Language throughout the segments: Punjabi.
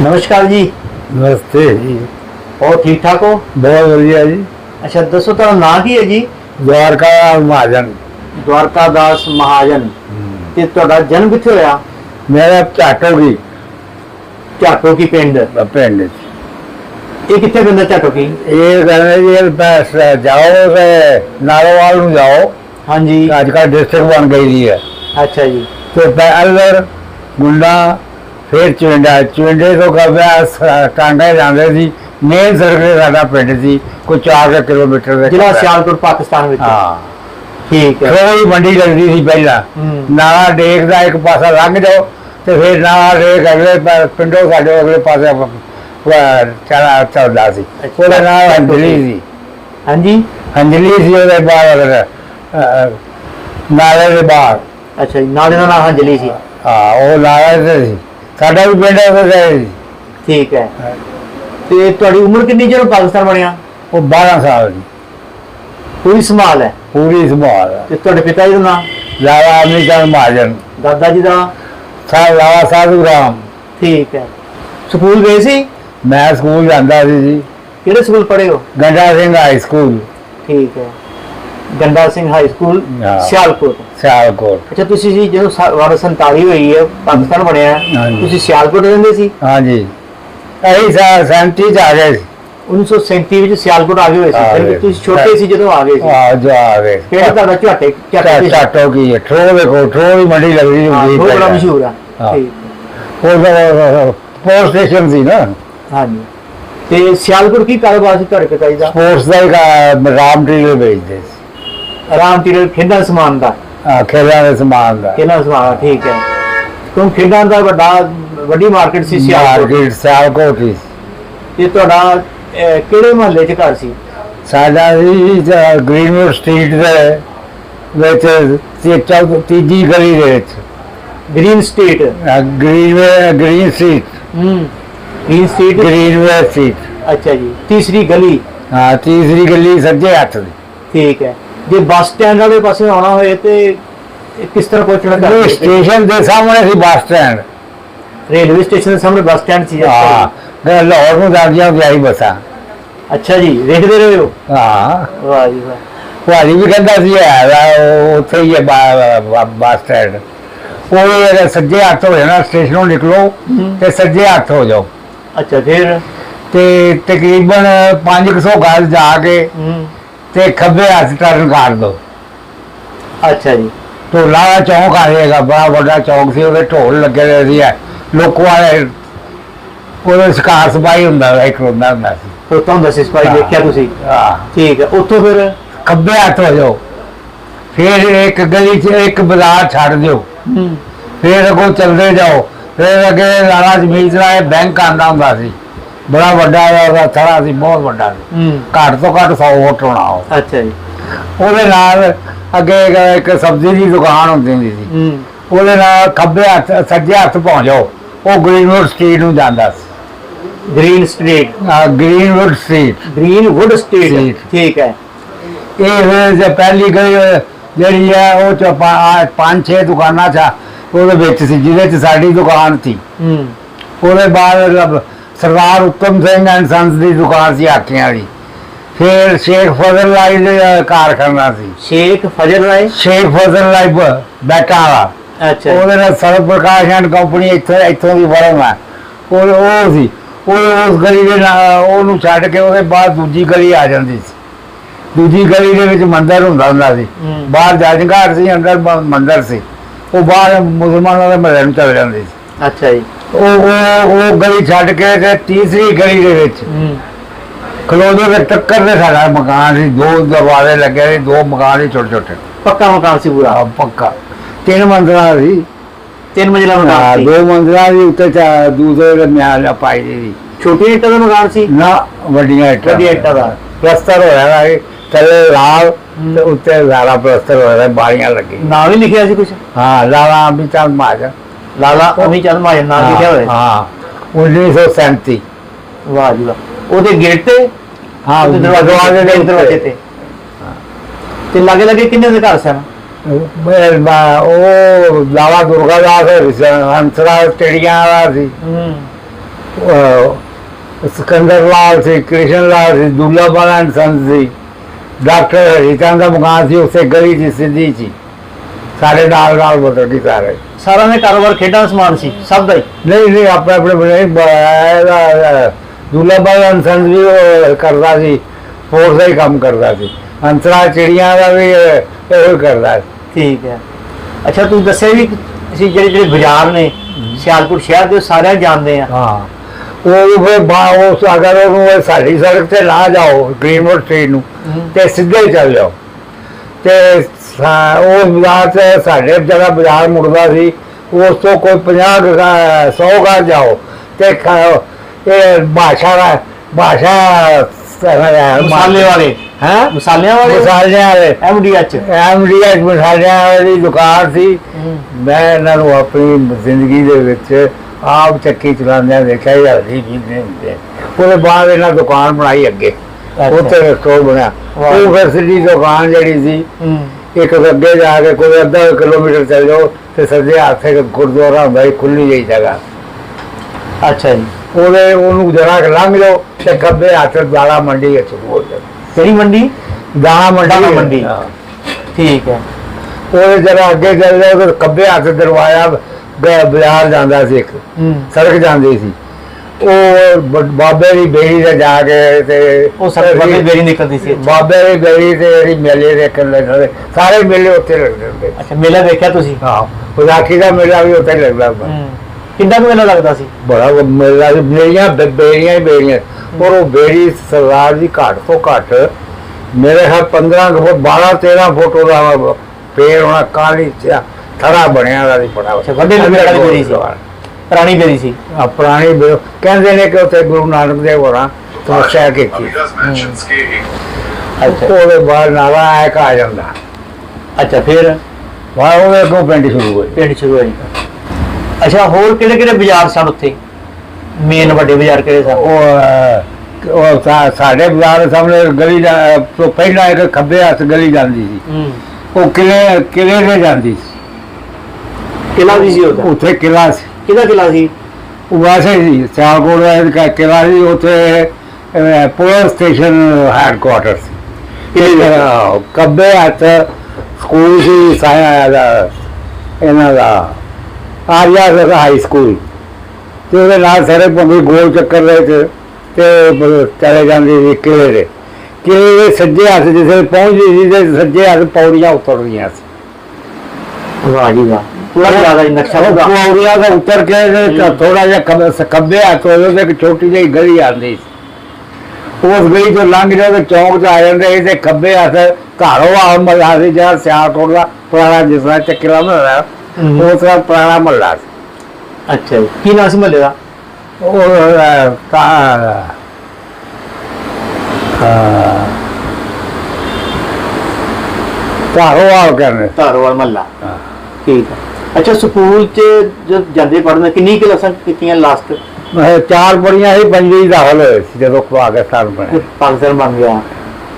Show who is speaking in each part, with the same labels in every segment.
Speaker 1: ਨਮਸਕਾਰ ਜੀ।
Speaker 2: ਨਮਸਤੇ ਜੀ।
Speaker 1: ਹੋਰ ਠੀਕ ਠਾਕ ਹੋ?
Speaker 2: ਬਹੁਤ ਵਧੀਆ ਜੀ।
Speaker 1: ਅੱਛਾ ਦੱਸੋ ਤੁਹਾਡਾ ਨਾਂ ਕੀ ਹੈ ਜੀ?
Speaker 2: ਦਵਾਰਕਾ ਮਹਾਜਨ।
Speaker 1: ਦਵਾਰਕਾ ਦਾਸ ਮਹਾਜਨ। ਤੇ ਤੁਹਾਡਾ ਜਨਮ ਕਿੱਥੇ ਹੋਇਆ?
Speaker 2: ਮੇਰਾ ਝਾਟੋ ਕੀ
Speaker 1: ਝਾਟੋ ਕੀ ਪਿੰਡ?
Speaker 2: ਪਿੰਡ।
Speaker 1: ਇਹ ਕਿੱਥੇ ਪੈਂਦਾ ਝਾਟੋ ਕੀ?
Speaker 2: ਇਹ ਕਹਿੰਦੇ ਜੀ ਇਹ ਬਸ ਜਾਓ ਤੇ ਨਾਰੋਵਾਲ ਨੂੰ ਜਾਓ।
Speaker 1: ਹਾਂਜੀ।
Speaker 2: ਅੱਜ ਕੱਲ੍ਹ ਡਿਸਟ੍ਰਿਕਟ ਬਣ ਗਈ ਦੀ ਹੈ
Speaker 1: ਅੱਛਾ ਜੀ।
Speaker 2: ਤੇ ਪਹਿਲਰ ਗੁੰਡਾ ਫਿਰ ਚਿੰਡਾ ਚਿੰਡੇ ਤੋਂ ਕਬਿਆ ਟਾਂਡਾ ਜਾਂਦੇ ਸੀ। ਮੇਨ ਸੜਕ ਤੇ ਸਾਡਾ ਪਿੰਡ ਸੀ ਕੋਈ 4 ਕਿਲੋਮੀਟਰ ਦੇ
Speaker 1: ਜ਼ਿਲ੍ਹਾ। ਸਿਆਲਕੋਟ ਪਾਕਿਸਤਾਨ ਵਿੱਚ।
Speaker 2: ਹਾਂ।
Speaker 1: ਠੀਕ ਹੈ।
Speaker 2: ਕੋਈ ਮੰਡੀ ਲੱਗਦੀ ਸੀ ਪਹਿਲਾਂ। ਨਾਲਾ ਡੇਕ ਦਾ ਇੱਕ ਪਾਸਾ ਲੰਘ ਜਾਓ ਤੇ ਫਿਰ ਨਾਲਾ ਡੇਕ ਅਗਲੇ ਪਿੰਡੋਂ ਸਾਡੇ ਅਗਲੇ ਪਾਸੇ ਚਲਾ ਚੱਲਦਾ ਸੀ। ਉਹਦਾ ਨਾਮ ਅੰਜਲੀ ਸੀ।
Speaker 1: ਹਾਂਜੀ?
Speaker 2: ਅੰਜਲੀ ਸੀ ਉਹਦੇ ਬਾਹਰ ਨਾਲੇ ਦੇ ਬਾਹਰ।
Speaker 1: ਅੱਛਾ ਨਾਲੇ ਦਾ ਨਾਮ ਅੰਜਲੀ ਸੀ।
Speaker 2: ਹਾਂ ਉਹ ਨਾਲੇ ਤੇ ਸੀ। ਸਾਡਾ ਵੀ ਪਿੰਡ ਉਹਦੇ ਤੇ ਸੀ
Speaker 1: ਠੀਕ ਹੈ। ਤੇ ਤੁਹਾਡੀ ਉਮਰ ਕਿੰਨੀ ਜਦੋਂ ਪਾਕਿਸਤਾਨ ਬਣਿਆ?
Speaker 2: ਉਹ 12 ਸਾਲ ਦੀ।
Speaker 1: ਪੂਰੀ ਸੰਭਾਲ ਹੈ?
Speaker 2: ਪੂਰੀ ਸੰਭਾਲ
Speaker 1: ਤੇ ਤੁਹਾਡੇ ਪਿਤਾ ਜੀ ਦਾ ਨਾਮ
Speaker 2: ਲਾਵਾ ਅਮਰੀਕਾ ਮਹਾਜਨ।
Speaker 1: ਦਾਦਾ ਜੀ ਦਾ?
Speaker 2: ਸਾ ਲਾਵਾ ਸਾਧੂ ਰਾਮ।
Speaker 1: ਠੀਕ ਹੈ। ਸਕੂਲ ਗਏ ਸੀ?
Speaker 2: ਮੈਂ ਸਕੂਲ ਜਾਂਦਾ ਸੀ ਜੀ।
Speaker 1: ਕਿਹੜੇ ਸਕੂਲ ਪੜ੍ਹੇ ਹੋ?
Speaker 2: Ganda Singh high school.
Speaker 1: ਠੀਕ ਹੈ। ਗੰਡਾ ਸਿੰਘ ਹਾਈ ਸਕੂਲ
Speaker 2: ਹਾਂ।
Speaker 1: ਸਿਆਲਕੋਟ।
Speaker 2: ਸਿਆਲਕੋਟ।
Speaker 1: ਅੱਛਾ ਤੁਸੀਂ ਜੀ ਜਦੋਂ ਸਾ- ਵਾਰ 47 ਹੋਈ ਹੈ ਪਾਕਿਸਤਾਨ ਬਣਿਆ
Speaker 2: ਹਾਂਜੀ।
Speaker 1: ਤੁਸੀਂ ਸਿਆਲਕੋਟ ਰਹਿੰਦੇ ਸੀ?
Speaker 2: ਹਾਂਜੀ। ਅਸੀਂ ਸਾ ਸੈਂਤੀ ਚ ਆ ਗਏ ਸੀ।
Speaker 1: 1937 ਵਿੱਚ ਸਿਆਲਕੋਟ ਆ ਗਏ ਹੋਏ ਸੀ।
Speaker 2: ਆ
Speaker 1: ਫਿਰ। ਤੁਸੀਂ ਛੋਟੇ ਸੀ ਜਦੋਂ ਆ ਗਏ ਸੀ?
Speaker 2: ਆ ਜਾ ਆ ਗਏ।
Speaker 1: ਕਿਹੜਾ ਤੁਹਾਡਾ ਝਾਟੇ ਝਾਟੇ ਸੀ?
Speaker 2: ਚਾਟੋ ਕੀ ਹੈ ਠੋ ਦੇਖੋ ਠੋ ਦੀ ਮੰਡੀ ਲੱਗਦੀ
Speaker 1: ਹਾਂ,
Speaker 2: ਹੁੰਦੀ
Speaker 1: ਉਹ ਬੜਾ। ਮਸ਼ਹੂਰ ਆ।
Speaker 2: ਹਾਂ।
Speaker 1: ਠੀਕ।
Speaker 2: ਪੋਸਟ ਸਟੇਸ਼ਨ ਸੀ ਨਾ।
Speaker 1: ਹਾਂਜੀ। ਤੇ ਸਿਆਲਕੋਟ ਕੀ ਕਾਰੋਬਾਰ ਸੀ ਤੁਹਾਡੇ ਪਿਤਾ ਜੀ ਦਾ?
Speaker 2: ਸਪੋਰਟਸ ਦਾ ਰਾਮ ਟੀਲੇ ਵੇਚਦੇ ਸੀ।
Speaker 1: ਆਰਾਮ ਟੀਲਰ ਖੇਡਾਂ ਸਮਾਨ ਦਾ।
Speaker 2: ਆ, ਖੇਡਾਂ ਦੇ ਸਮਾਨ ਦਾ।
Speaker 1: ਖੇਡਾਂ ਸਮਾਨ ਠੀਕ ਹੈ। ਕਿਉਂ ਖੇਡਾਂ ਦਾ ਵੱਡਾ ਵੱਡੀ ਮਾਰਕੀਟ ਸੀ ਸਿਆਲਕੋਟ
Speaker 2: ਮਾਰਕੀਟ ਸਿਆਲਕੋਟ ਸੀ
Speaker 1: ਤੇ ਤੁਹਾਡਾ ਅਹ, ਕਿਹੜੇ ਮਹੱਲੇ 'ਚ ਘਰ ਸੀ?
Speaker 2: ਸਾਡਾ ਸੀ ਗ੍ਰੀਨਵੁੱਡ ਸਟਰੀਟ ਦੇ ਵਿੱਚ ਤੀ- ਚੌ- ਤੀਜੀ ਗਲੀ ਦੇ ਵਿੱਚ।
Speaker 1: Green state
Speaker 2: greenway green street
Speaker 1: ਹੂੰ। ਗ੍ਰੀਨ ਸਟੇਟ
Speaker 2: ਗ੍ਰੀਨਵੇ ਸਟਰੀਟ
Speaker 1: ਅੱਛਾ ਜੀ ਤੀਸਰੀ ਗਲੀ?
Speaker 2: ਹਾਂ ਤੀਸਰੀ ਗਲੀ ਸੱਜੇ ਹੱਥ ਦੀ।
Speaker 1: ਠੀਕ ਹੈ। ਜੇ ਬੱਸ ਸਟੈਂਡ ਵਾਲੇ ਪਾਸੇ ਆਉਣਾ ਹੋਏ ਤੇ ਇਹ ਕਿਸ ਤਰ੍ਹਾਂ ਪਹੁੰਚਣਾ
Speaker 2: ਇਹ
Speaker 1: ਕਰ
Speaker 2: ਸਟੇਸ਼ਨ ਦੇ ਸਾਹਮਣੇ ਸੀ ਬੱਸ ਸਟੈਂਡ।
Speaker 1: ਰੇਲਵੇ ਸਟੇਸ਼ਨ ਦੇ ਸਾਹਮਣੇ ਬੱਸ ਸਟੈਂਡ ਸੀ
Speaker 2: ਹਾਂ ਤੇ ਲਾਹੌਰ ਨੂੰ ਜਾਂਦੀਆਂ ਵਿਆਹੀ ਬੱਸਾਂ
Speaker 1: ਅੱਛਾ ਜੀ ਦੇਖਦੇ ਰਹੇ ਹੋ?
Speaker 2: ਹਾਂ।
Speaker 1: ਵਾਹ ਜੀ ਵਾਹ।
Speaker 2: ਭਾਜੀ ਵੀ ਕਹਿੰਦਾ ਸੀ ਉਹ ਉੱਥੇ ਹੀ ਹੈ ਬਾ- ਬਾ- ਬੱਸ ਸਟੈਂਡ। ਉਹ ਸੱਜੇ ਹੱਥ ਹੋ ਜਾਣਾ ਸਟੇਸ਼ਨੋਂ ਨਿਕਲੋ। ਤੇ ਸੱਜੇ ਹੱਥ ਹੋ ਜਾਓ।
Speaker 1: ਅੱਛਾ ਫਿਰ?
Speaker 2: ਤੇ ਤਕਰੀਬਨ 500 ਗਜ਼ ਜਾ ਕੇ
Speaker 1: ਹੂੰ।
Speaker 2: ਤੇ ਖੱਬੇ ਹੱਥ ਟਰਨ ਕਰ ਦੋ।
Speaker 1: ਅੱਛਾ ਜੀ।
Speaker 2: ਢੋਲਾ ਦਾ ਚੌਂਕ ਆ ਜਾਏਗਾ ਬੜਾ ਵੱਡਾ ਚੌਂਕ ਸੀ ਉਹਦੇ ਢੋਲ ਲੱਗੇ ਹੋਏ ਸੀ ਲੋਕੋ ਵਾਲੇ ਉਹਦੇ ਸ਼ਿਕਾਰ ਸਪਾਈ ਹੁੰਦਾ ਇੱਕ ਹੁੰਦਾ ਹੁੰਦਾ ਸੀ।
Speaker 1: ਹੁੰਦਾ ਸੀ ਸਪਾਈ। ਦੇਖਿਆ ਤੁਸੀਂ?
Speaker 2: ਹਾਂ।
Speaker 1: ਠੀਕ ਹੈ ਉੱਥੋਂ ਫਿਰ?
Speaker 2: ਖੱਬੇ ਹੱਥ ਹੋ ਜਾਓ। ਫਿਰ ਇੱਕ ਗਲੀ 'ਚ ਇੱਕ ਬਾਜ਼ਾਰ ਛੱਡ ਦਿਓ। ਫਿਰ ਅੱਗੋਂ ਚੱਲਦੇ ਜਾਓ। ਫਿਰ ਅੱਗੇ ਲਾਲਾ ਜਮੀਤ ਰਾਏ ਬੈਂਕ ਆਂਦਾ ਹੁੰਦਾ ਸੀ। ਬੜਾ ਵੱਡਾ ਉਹਦਾ ਥੜਾ ਸੀ ਬਹੁਤ ਵੱਡਾ। ਸੀ
Speaker 1: ਹੂੰ।
Speaker 2: ਘੱਟ ਤੋਂ ਘੱਟ 100 ਫੁੱਟ ਹੋਣਾ ਉਹ।
Speaker 1: ਅੱਛਾ ਜੀ।
Speaker 2: ਉਹਦੇ ਨਾਲ ਅੱਗੇ ਇੱਕ- ਇੱਕ ਸਬਜ਼ੀ ਦੀ ਦੁਕਾਨ ਹੁੰਦੀ ਹੁੰਦੀ ਸੀ।
Speaker 1: ਹੂੰ।
Speaker 2: ਉਹਦੇ ਨਾਲ ਖੱਬੇ ਹੱਥ ਸੱਜੇ ਹੱਥ ਪਹੁੰਚ ਉਹ ਗ੍ਰੀਨਵੁੱਡ ਸਟਰੀਟ ਨੂੰ ਜਾਂਦਾ ਸੀ।
Speaker 1: Green street
Speaker 2: greenwood street
Speaker 1: green wood street
Speaker 2: Street।
Speaker 1: ਠੀਕ ਹੈ।
Speaker 2: ਇਹ ਫਿਰ ਜੇ ਪਹਿਲੀ ਗਲੀ ਜਿਹੜੀ ਹੈ ਉਹ ਚ ਆਹ ਪੰਜ ਛੇ ਦੁਕਾਨਾਂ ਚ ਉਹਦੇ ਵਿੱਚ ਸੀ ਜਿਹਦੇ ਚ ਸਾਡੀ ਦੁਕਾਨ ਸੀ।
Speaker 1: ਹੂੰ।
Speaker 2: ਉਹਦੇ ਬਾਅਦ ਸਰਦਾਰ ਉੱਤਮ ਸਿੰਘ ਐਂਡ ਸੰਸ ਦੀ ਦੁਕਾਨ ਸੀ ਆਖੀਆਂ ਵਾਲੀ। ਫਿਰ ਸ਼ੇਖ ਫਜ਼ਲ ਲਾਈ ਦੇ ਕਾਰਖਾਨਾ ਸੀ।
Speaker 1: ਸ਼ੇਖ ਫਜਰ ਰਾਏ
Speaker 2: ਸ਼ੇਖ ਫਜ਼ਲ ਲਾਈ ਬ- ਬੈਟਾ ਵਾਲਾ
Speaker 1: ਅੱਛਾ।
Speaker 2: ਉਹਦੇ ਨਾਲ ਸਰਵ ਪ੍ਰਕਾਸ਼ ਐਂਡ ਕੰਪਨੀ ਇੱਥੋਂ ਇੱਥੋਂ ਦੀ ਫਰਮ ਹੈ। ਉਹ ਉਹ ਸੀ। ਉਹ ਉਸ ਗਲੀ ਦੇ ਉਹਨੂੰ ਛੱਡ ਕੇ ਉਹਦੇ ਬਾਅਦ ਦੂਜੀ ਗਲੀ ਆ ਜਾਂਦੀ ਸੀ। ਦੂਜੀ ਗਲੀ ਦੇ ਵਿੱਚ ਮੰਦਿਰ ਹੁੰਦਾ ਹੁੰਦਾ ਸੀ। ਬਾਹਰ ਜੱਜਘਾਟ ਸੀ ਅੰਦਰ ਮੰਦਿਰ ਸੀ। ਉਹ ਬਾਹਰ ਮੁਸਲਮਾਨਾਂ ਦੇ ਮਹੱਲੇ ਨੂੰ ਚਲੇ ਜਾਂਦੀ ਸੀ।
Speaker 1: ਅੱਛਾ ਜੀ।
Speaker 2: ਉਹ ਉਹ ਉਹ ਗਲੀ ਛੱਡ ਕੇ ਤੇ ਤੀਸਰੀ ਗਲੀ ਦੇ ਵਿੱਚ। ਖਲੋਦੇ ਦੇ ਟੱਕਰ ਦੇ ਸਾਡਾ ਮਕਾਨ ਸੀ ਦੋ ਦਰਵਾਜ਼ੇ ਲੱਗੇ ਸੀ ਦੋ ਮਕਾਨ ਸੀ ਛੋਟੇ ਛੋਟੇ।
Speaker 1: ਪੱਕਾ ਮਕਾਨ ਸੀ ਪੂਰਾ?
Speaker 2: ਪੱਕਾ। ਤਿੰਨ ਮੰਜ਼ਿਲਾਂ ਸੀ।
Speaker 1: ਤਿੰਨ ਮੰਜ਼ਿਲਾ
Speaker 2: ਹਾਂ,
Speaker 1: ਮਕਾਨ ਸੀ?
Speaker 2: ਦੋ ਮੰਜ਼ਿਲਾਂ ਦੀ ਉੱਤੇ ਚਾ ਦੂਸਰੇ ਦੇ ਮਿਆਲ ਪਾਈ ਦੀ ਸੀ।
Speaker 1: ਛੋਟੀ ਇੱਟਾਂ ਦਾ ਮਕਾਨ ਸੀ?
Speaker 2: ਨਾ ਵੱਡੀਆਂ ਇੱਟਾਂ।
Speaker 1: ਵੱਡੀਆਂ ਇੱਟਾਂ ਦਾ।
Speaker 2: ਪਲਸਤਰ ਹੋਇਆ ਦਾ ਸੀ ਥੱਲੇ ਲਾਲ। ਤੇ ਉੱਤੇ ਲਾਲਾ ਪਲਸਤਰ ਹੋਇਆ ਦਾ ਬਾਰੀਆਂ ਲੱਗੀ
Speaker 1: ਨਾਮ ਵੀ ਲਿਖਿਆ ਸੀ ਕੁਝ
Speaker 2: ਹਾਂ ਲਾਲਾ ਵੀ ਚੱਲ ਮਾਜ
Speaker 1: ਲਾਲਾ ਅਮੀ ਚੰਦ ਮਾਜਨ ਨਾਮ ਲਿਖਿਆ ਹੋਇਆ।
Speaker 2: ਹਾਂ 1937
Speaker 1: ਵਾਹ ਜੀ ਵਾਹ। ਉਹਦੇ ਗੇਟ ਤੇ
Speaker 2: ਹਾਂ
Speaker 1: ਉਹਦੇ ਦਰਵਾਜ਼ੇ ਦੇ ਦਰਵਾਜ਼ੇ ਤੇ। ਤੇ ਲਾਗੇ ਲਾਗੇ ਕਿੰਨੇ ਦੇ ਘਰ ਸਨ?
Speaker 2: ਉਹ ਲਾਲਾ ਦੁਰਗਾ ਦਾਸ ਹੰਸਰਾ ਸਟੇਡੀਆਂ ਵਾਲਾ ਸੀ।
Speaker 1: ਹੂੰ।
Speaker 2: ਸਿਕੰਦਰ ਲਾਲ ਸੀ ਕ੍ਰਿਸ਼ਨ ਲਾਲ ਸੀ ਦੁੱਲਾ ਬਾਲਾ ਸੰਤ ਸੀ। ਡਾਕਟਰ ਰੀਤਾਂ ਦਾ ਮਕਾਨ ਸੀ ਉਸੇ ਗਲੀ ਦੀ ਸਿੱਧੀ ਸੀ ਸਾਰੇ ਨਾਲ ਨਾਲ ਬਦਲ ਗਈ ਸਾਰੇ
Speaker 1: ਸਾਰਾ ਨੇ ਕਾਰੋਬਾਰ ਖੇਡਾਂ ਦਾ ਸਮਾਨ ਸੀ ਸਭ ਦਾ ਹੀ।
Speaker 2: ਨਹੀਂ ਨਹੀਂ ਆਪਣੇ ਆਪਣੇ ਬਣੇ ਦੁੱਲਾ ਬਾਲਾ ਸੰਤ ਵੀ ਉਹ ਕਰਦਾ ਸੀ ਫੋਰਸ ਦਾ ਹੀ ਕੰਮ ਕਰਦਾ ਸੀ। ਅੰਤਰਾ ਚਿੜੀਆਂ ਦਾ ਵੀ ਇਹ- ਇਹੋ ਹੀ ਕਰਦਾ ਸੀ।
Speaker 1: ਠੀਕ ਹੈ। ਅੱਛਾ ਤੂੰ ਦੱਸਿਆ ਵੀ ਅਸੀਂ ਜਿਹੜੇ ਜਿਹੜੇ ਬਾਜ਼ਾਰ ਨੇ ਸਿਆਲਪੁਰ ਸ਼ਹਿਰ ਦੇ ਉਹ ਸਾਰਿਆਂ ਜਾਣਦੇ ਆ।
Speaker 2: ਹਾਂ। ਉਹ ਫਿਰ ਬਾ ਉਸ ਅਗਰ ਉਹਨੂੰ ਇਹ ਸਾਡੀ ਸੜਕ ਤੇ ਨਾ ਜਾਓ ਗ੍ਰੀਨਵੁੱਡ ਸਟਰੀਟ ਨੂੰ ਤੇ ਸਿੱਧੇ ਹੀ ਚੱਲ ਜਾਓ। ਤੇ ਸਾ- ਉਹ ਬਾਜ਼ਾਰ ਤੇ ਸਾਡੇ ਜਗ੍ਹਾ ਬਾਜ਼ਾਰ ਮੁੜਦਾ ਸੀ ਉਸ ਤੋਂ ਕੋਈ 50 100 ਘਰ ਜਾਓ ਤੇ ਖ- ਇਹ ਭਾਸ਼ਾ ਦਾ ਭਾਸ਼ਾ
Speaker 1: ਮਸਾਲੇ ਵਾਲੇ।
Speaker 2: ਹੈ?
Speaker 1: ਮਸਾਲਿਆਂ ਵਾਲੇ?
Speaker 2: ਮਸਾਲਿਆਂ ਵਾਲੇ।
Speaker 1: ਐਮਡੀਐਚ
Speaker 2: ਐਮਡੀਐਚ ਮਸਾਲਿਆਂ ਵਾਲੀ ਦੁਕਾਨ ਸੀ। ਮੈਂ ਇਹਨਾਂ ਨੂੰ ਆਪਣੀ ਜ਼ਿੰਦਗੀ ਦੇ ਵਿੱਚ ਆਪ ਚੱਕੀ ਚਲਾਉਂਦਿਆਂ ਦੇਖਿਆ ਜੀ ਵੀ ਨਹੀਂ ਹੁੰਦੇ। ਉਹਦੇ ਬਾਅਦ ਇਹਨਾਂ ਦੁਕਾਨ ਬਣਾਈ ਅੱਗੇ। ਉੱਥੇ ਰੈਸਟੋਰ ਬਣਿਆ।
Speaker 1: ਵਾਹ।
Speaker 2: ਉਹ ਫਿਰ ਸਿੱਧੀ ਦੁਕਾਨ ਜਿਹੜੀ ਸੀ ਇੱਕ ਅੱਗੇ ਜਾ ਕੇ ਕੋਈ ਅੱਧਾ ਕਿਲੋਮੀਟਰ ਚੱਲ ਜਾਓ ਤੇ ਸੱਜੇ ਹੱਥ ਇੱਕ ਗੁਰਦੁਆਰਾ ਹੁੰਦਾ ਸੀ ਖੁੱਲੀ ਜਿਹੀ ਜਗ੍ਹਾ।
Speaker 1: ਅੱਛਾ ਜੀ।
Speaker 2: ਉਹਦੇ ਉਹਨੂੰ ਜਰਾ ਕੁ ਲੰਘ ਜਾਓ ਤੇ ਖੱਬੇ ਹੱਥ ਦਾਣਾ ਮੰਡੀ ਵਿੱਚ ਹੋ ਜਾਂਦੀ
Speaker 1: ਕਿਹੜੀ ਮੰਡੀ?
Speaker 2: ਦਾਣਾ ਮੰਡੀ
Speaker 1: ਦਾਣਾ ਮੰਡੀ।
Speaker 2: ਹਾਂ।
Speaker 1: ਠੀਕ ਹੈ।
Speaker 2: ਉਹਦੇ ਜਰਾ ਅੱਗੇ ਚੱਲ ਜਾਓ ਤੇ ਖੱਬੇ ਹੱਥ ਦਰਵਾਜ਼ਾ ਬਾਜ਼ਾਰ ਜਾਂਦਾ ਸੀ ਇੱਕ।
Speaker 1: ਹੂੰ।
Speaker 2: ਸੜਕ ਜਾਂਦੀ ਸੀ। ਉਹ ਬ- ਬਾਬੇ ਦੀ ਬੇੜੀ ਤੇ ਜਾ ਕੇ ਤੇ
Speaker 1: ਉਹ ਸਾਰੇ ਬਾਬੇ ਬੇਰੀ ਨਿਕਲਦੀ ਸੀ
Speaker 2: ਬਾਬੇ ਦੀ ਬੇੜੀ ਤੇ ਜਿਹੜੀ ਮੇਲੇ ਦੇ ਕਿੰਨੇ ਸਾਰੇ ਮੇਲੇ ਉੱਥੇ ਲੱਗਦੇ ਹੁੰਦੇ।
Speaker 1: ਅੱਛਾ ਮੇਲਾ ਦੇਖਿਆ ਤੁਸੀਂ?
Speaker 2: ਹਾਂ ਵਿਸਾਖੀ ਦਾ ਮੇਲਾ ਵੀ ਉੱਥੇ ਲੱਗਦਾ ਹੁੰਦਾ।
Speaker 1: ਹੂੰ ਕਿੰਨਾ ਕੁ ਮੇਲਾ ਲੱਗਦਾ ਸੀ?
Speaker 2: ਬੜਾ ਮੇਲਾ ਸੀ, ਮੇਰੀਆਂ ਬ- ਬੇੜੀਆਂ ਹੀ ਬੇੜੀਆਂ ਔਰ ਉਹ ਬੇੜੀ ਸਰਦਾਰ ਦੀ ਘੱਟ ਤੋਂ ਘੱਟ ਮੇਰੇ ਖਿਆਲ 15 ਕੁ ਫੁੱਟ 12 13 ਫੁੱਟ ਉਹਦਾ ਪੇੜ ਹੋਣਾ ਕਾਲੀ ਥੜਾ ਬਣਿਆ ਦਾ ਸੀ ਬੜਾ।
Speaker 1: ਅੱਛਾ, ਵੱਡੇ ਲੰਬੇ ਵਾਲੀ ਬੇੜੀ ਸੀ। ਪੁਰਾਣੀ ਬੇਰੀ ਸੀ।
Speaker 2: ਆ ਪੁਰਾਣੀ ਬੇ- ਕਹਿੰਦੇ ਨੇ ਕਿ ਉੱਥੇ ਗੁਰੂ ਨਾਨਕ ਦੇਵ ਹੋਰਾਂ ਤਪੱਸਿਆ ਕੀਤੀ।
Speaker 3: Does mentions skiing.
Speaker 1: ਅੱਛਾ।
Speaker 2: ਉਹਦੇ ਬਾਅਦ ਨਾਲਾ ਆਇਕ ਆ ਜਾਂਦਾ।
Speaker 1: ਅੱਛਾ ਫਿਰ?
Speaker 2: ਵਾ ਉਹਦੇ ਅੱਗੋਂ ਪਿੰਡ ਸ਼ੁਰੂ ਹੋਈ।
Speaker 1: ਪਿੰਡ ਸ਼ੁਰੂ ਹੋਈ। ਅੱਛਾ ਹੋਰ ਕਿਹੜੇ ਕਿਹੜੇ ਬਾਜ਼ਾਰ ਸਨ ਉੱਥੇ? ਮੇਨ ਵੱਡੇ ਬਾਜ਼ਾਰ ਕਿਹੜੇ ਸਨ?
Speaker 2: ਉਹ ਅਹ, ਉਹ ਸਾ- ਸਾਡੇ ਬਾਜ਼ਾਰ ਦੇ ਸਾਹਮਣੇ ਗਲੀ ਦਾ ਤੋਂ ਪਹਿਲਾਂ ਇੱਕ ਖੱਬੇ ਹੱਥ ਗਲੀ ਜਾਂਦੀ ਸੀ।
Speaker 1: ਹੂੰ।
Speaker 2: ਉਹ ਕਿਲੇ ਕਿਲੇ ਤੇ ਜਾਂਦੀ ਸੀ।
Speaker 1: ਕਿਲਾ ਵੀ ਸੀ ਉਹਦਾ?
Speaker 2: ਉੱਥੇ ਕਿਲਾ ਸੀ।
Speaker 1: ਕਿਹਦਾ ਕਿਲਾ ਸੀ?
Speaker 2: ਵੈਸੇ ਹੀ ਸਿਆਲਕੋਟ ਦਾ ਇੱਕ ਕਿਲਾ ਸੀ ਉੱਥੇ ਪੁਲਿਸ ਸਟੇਸ਼ਨ ਹੈਡਕੁਆਟਰ ਸੀ। ਖੱਬੇ ਹੱਥ ਸਕੂਲ ਸੀ ਸਾਇਆ ਦਾ ਇਹਨਾਂ ਦਾ ਆਰਿਆ ਦਾ ਹਾਈ ਸਕੂਲ ਤੇ ਉਹਦੇ ਨਾਲ ਸਾਰੇ ਪੰਗੇ ਗੋਲ ਚੱਕਰ ਵਿੱਚ ਤੇ ਚਲੇ ਜਾਂਦੇ ਸੀ ਕਿਲੇ ਦੇ। ਕਿਲੇ ਦੇ ਸੱਜੇ ਹੱਥ ਜਿਸੇ ਪਹੁੰਚਦੀ ਸੀ ਤੇ ਸੱਜੇ ਹੱਥ ਪੌੜੀਆਂ ਉਤਰਦੀਆਂ ਸੀ।
Speaker 1: ਵਾਹ ਜੀ ਵਾਹ। ਜ਼ਿਆਦਾ ਨਕਸ਼ਾ
Speaker 2: ਉਹ
Speaker 1: ਪੂਰਾ।
Speaker 2: ਪੌੜੀਆਂ ਤੋਂ ਉਤਰ ਕੇ ਥੋੜਾ ਜਿਹਾ ਖੱਬੇ ਖੱਬੇ ਹੱਥ ਹੋਏ ਤੇ ਇੱਕ ਛੋਟੀ ਜਿਹੀ ਗਲੀ ਆਉਂਦੀ ਉਸ ਗਲੀ ਤੋਂ ਲੰਘ ਜਾਓ ਤੇ ਚੌਂਕ 'ਚ ਆ ਜਾਂਦੇ ਤੇ ਖੱਬੇ ਹੱਥ ਘਰੋਂ ਆ ਮੱਲਾ ਸੀ ਜਿਹੜਾ ਸਿਆਲਕੋਟ ਦਾ ਪੁਰਾਣਾ ਜਿਸ ਤਰ੍ਹਾਂ ਚੱਕਰਾ ਮਹੱਲਾ। ਉਸ ਤਰ੍ਹਾਂ ਪੁਰਾਣਾ ਮਹੱਲਾ ਸੀ।
Speaker 1: ਅੱਛਾ ਜੀ ਕੀ ਨਾਮ ਸੀ ਮਹੱਲੇ ਦਾ?
Speaker 2: ਉਹ ਕਾ ਆ ਕਰਨੇ
Speaker 1: ਧਾਰੋਵਾਲ ਮਹੱਲਾ। ਠੀਕ ਹੈ। ਅੱਛਾ ਸਕੂਲ 'ਚ ਜਦ ਜਾਂਦੇ ਪੜ੍ਹਨ ਕਿੰਨੀ ਕਲਾਸਾਂ ਕੀਤੀਆਂ ਲਾਸਟ
Speaker 2: ਮੈਂ ਚਾਰ ਬੜੀਆਂ ਸੀ ਪੰਜਵੀਂ ਦਾਖਲ ਹੋਏ ਸੀ ਜਦੋਂ ਪਾਕਿਸਤਾਨ ਬਣਿਆ।
Speaker 1: ਪਾਕਿਸਤਾਨ ਬਣ ਗਿਆ।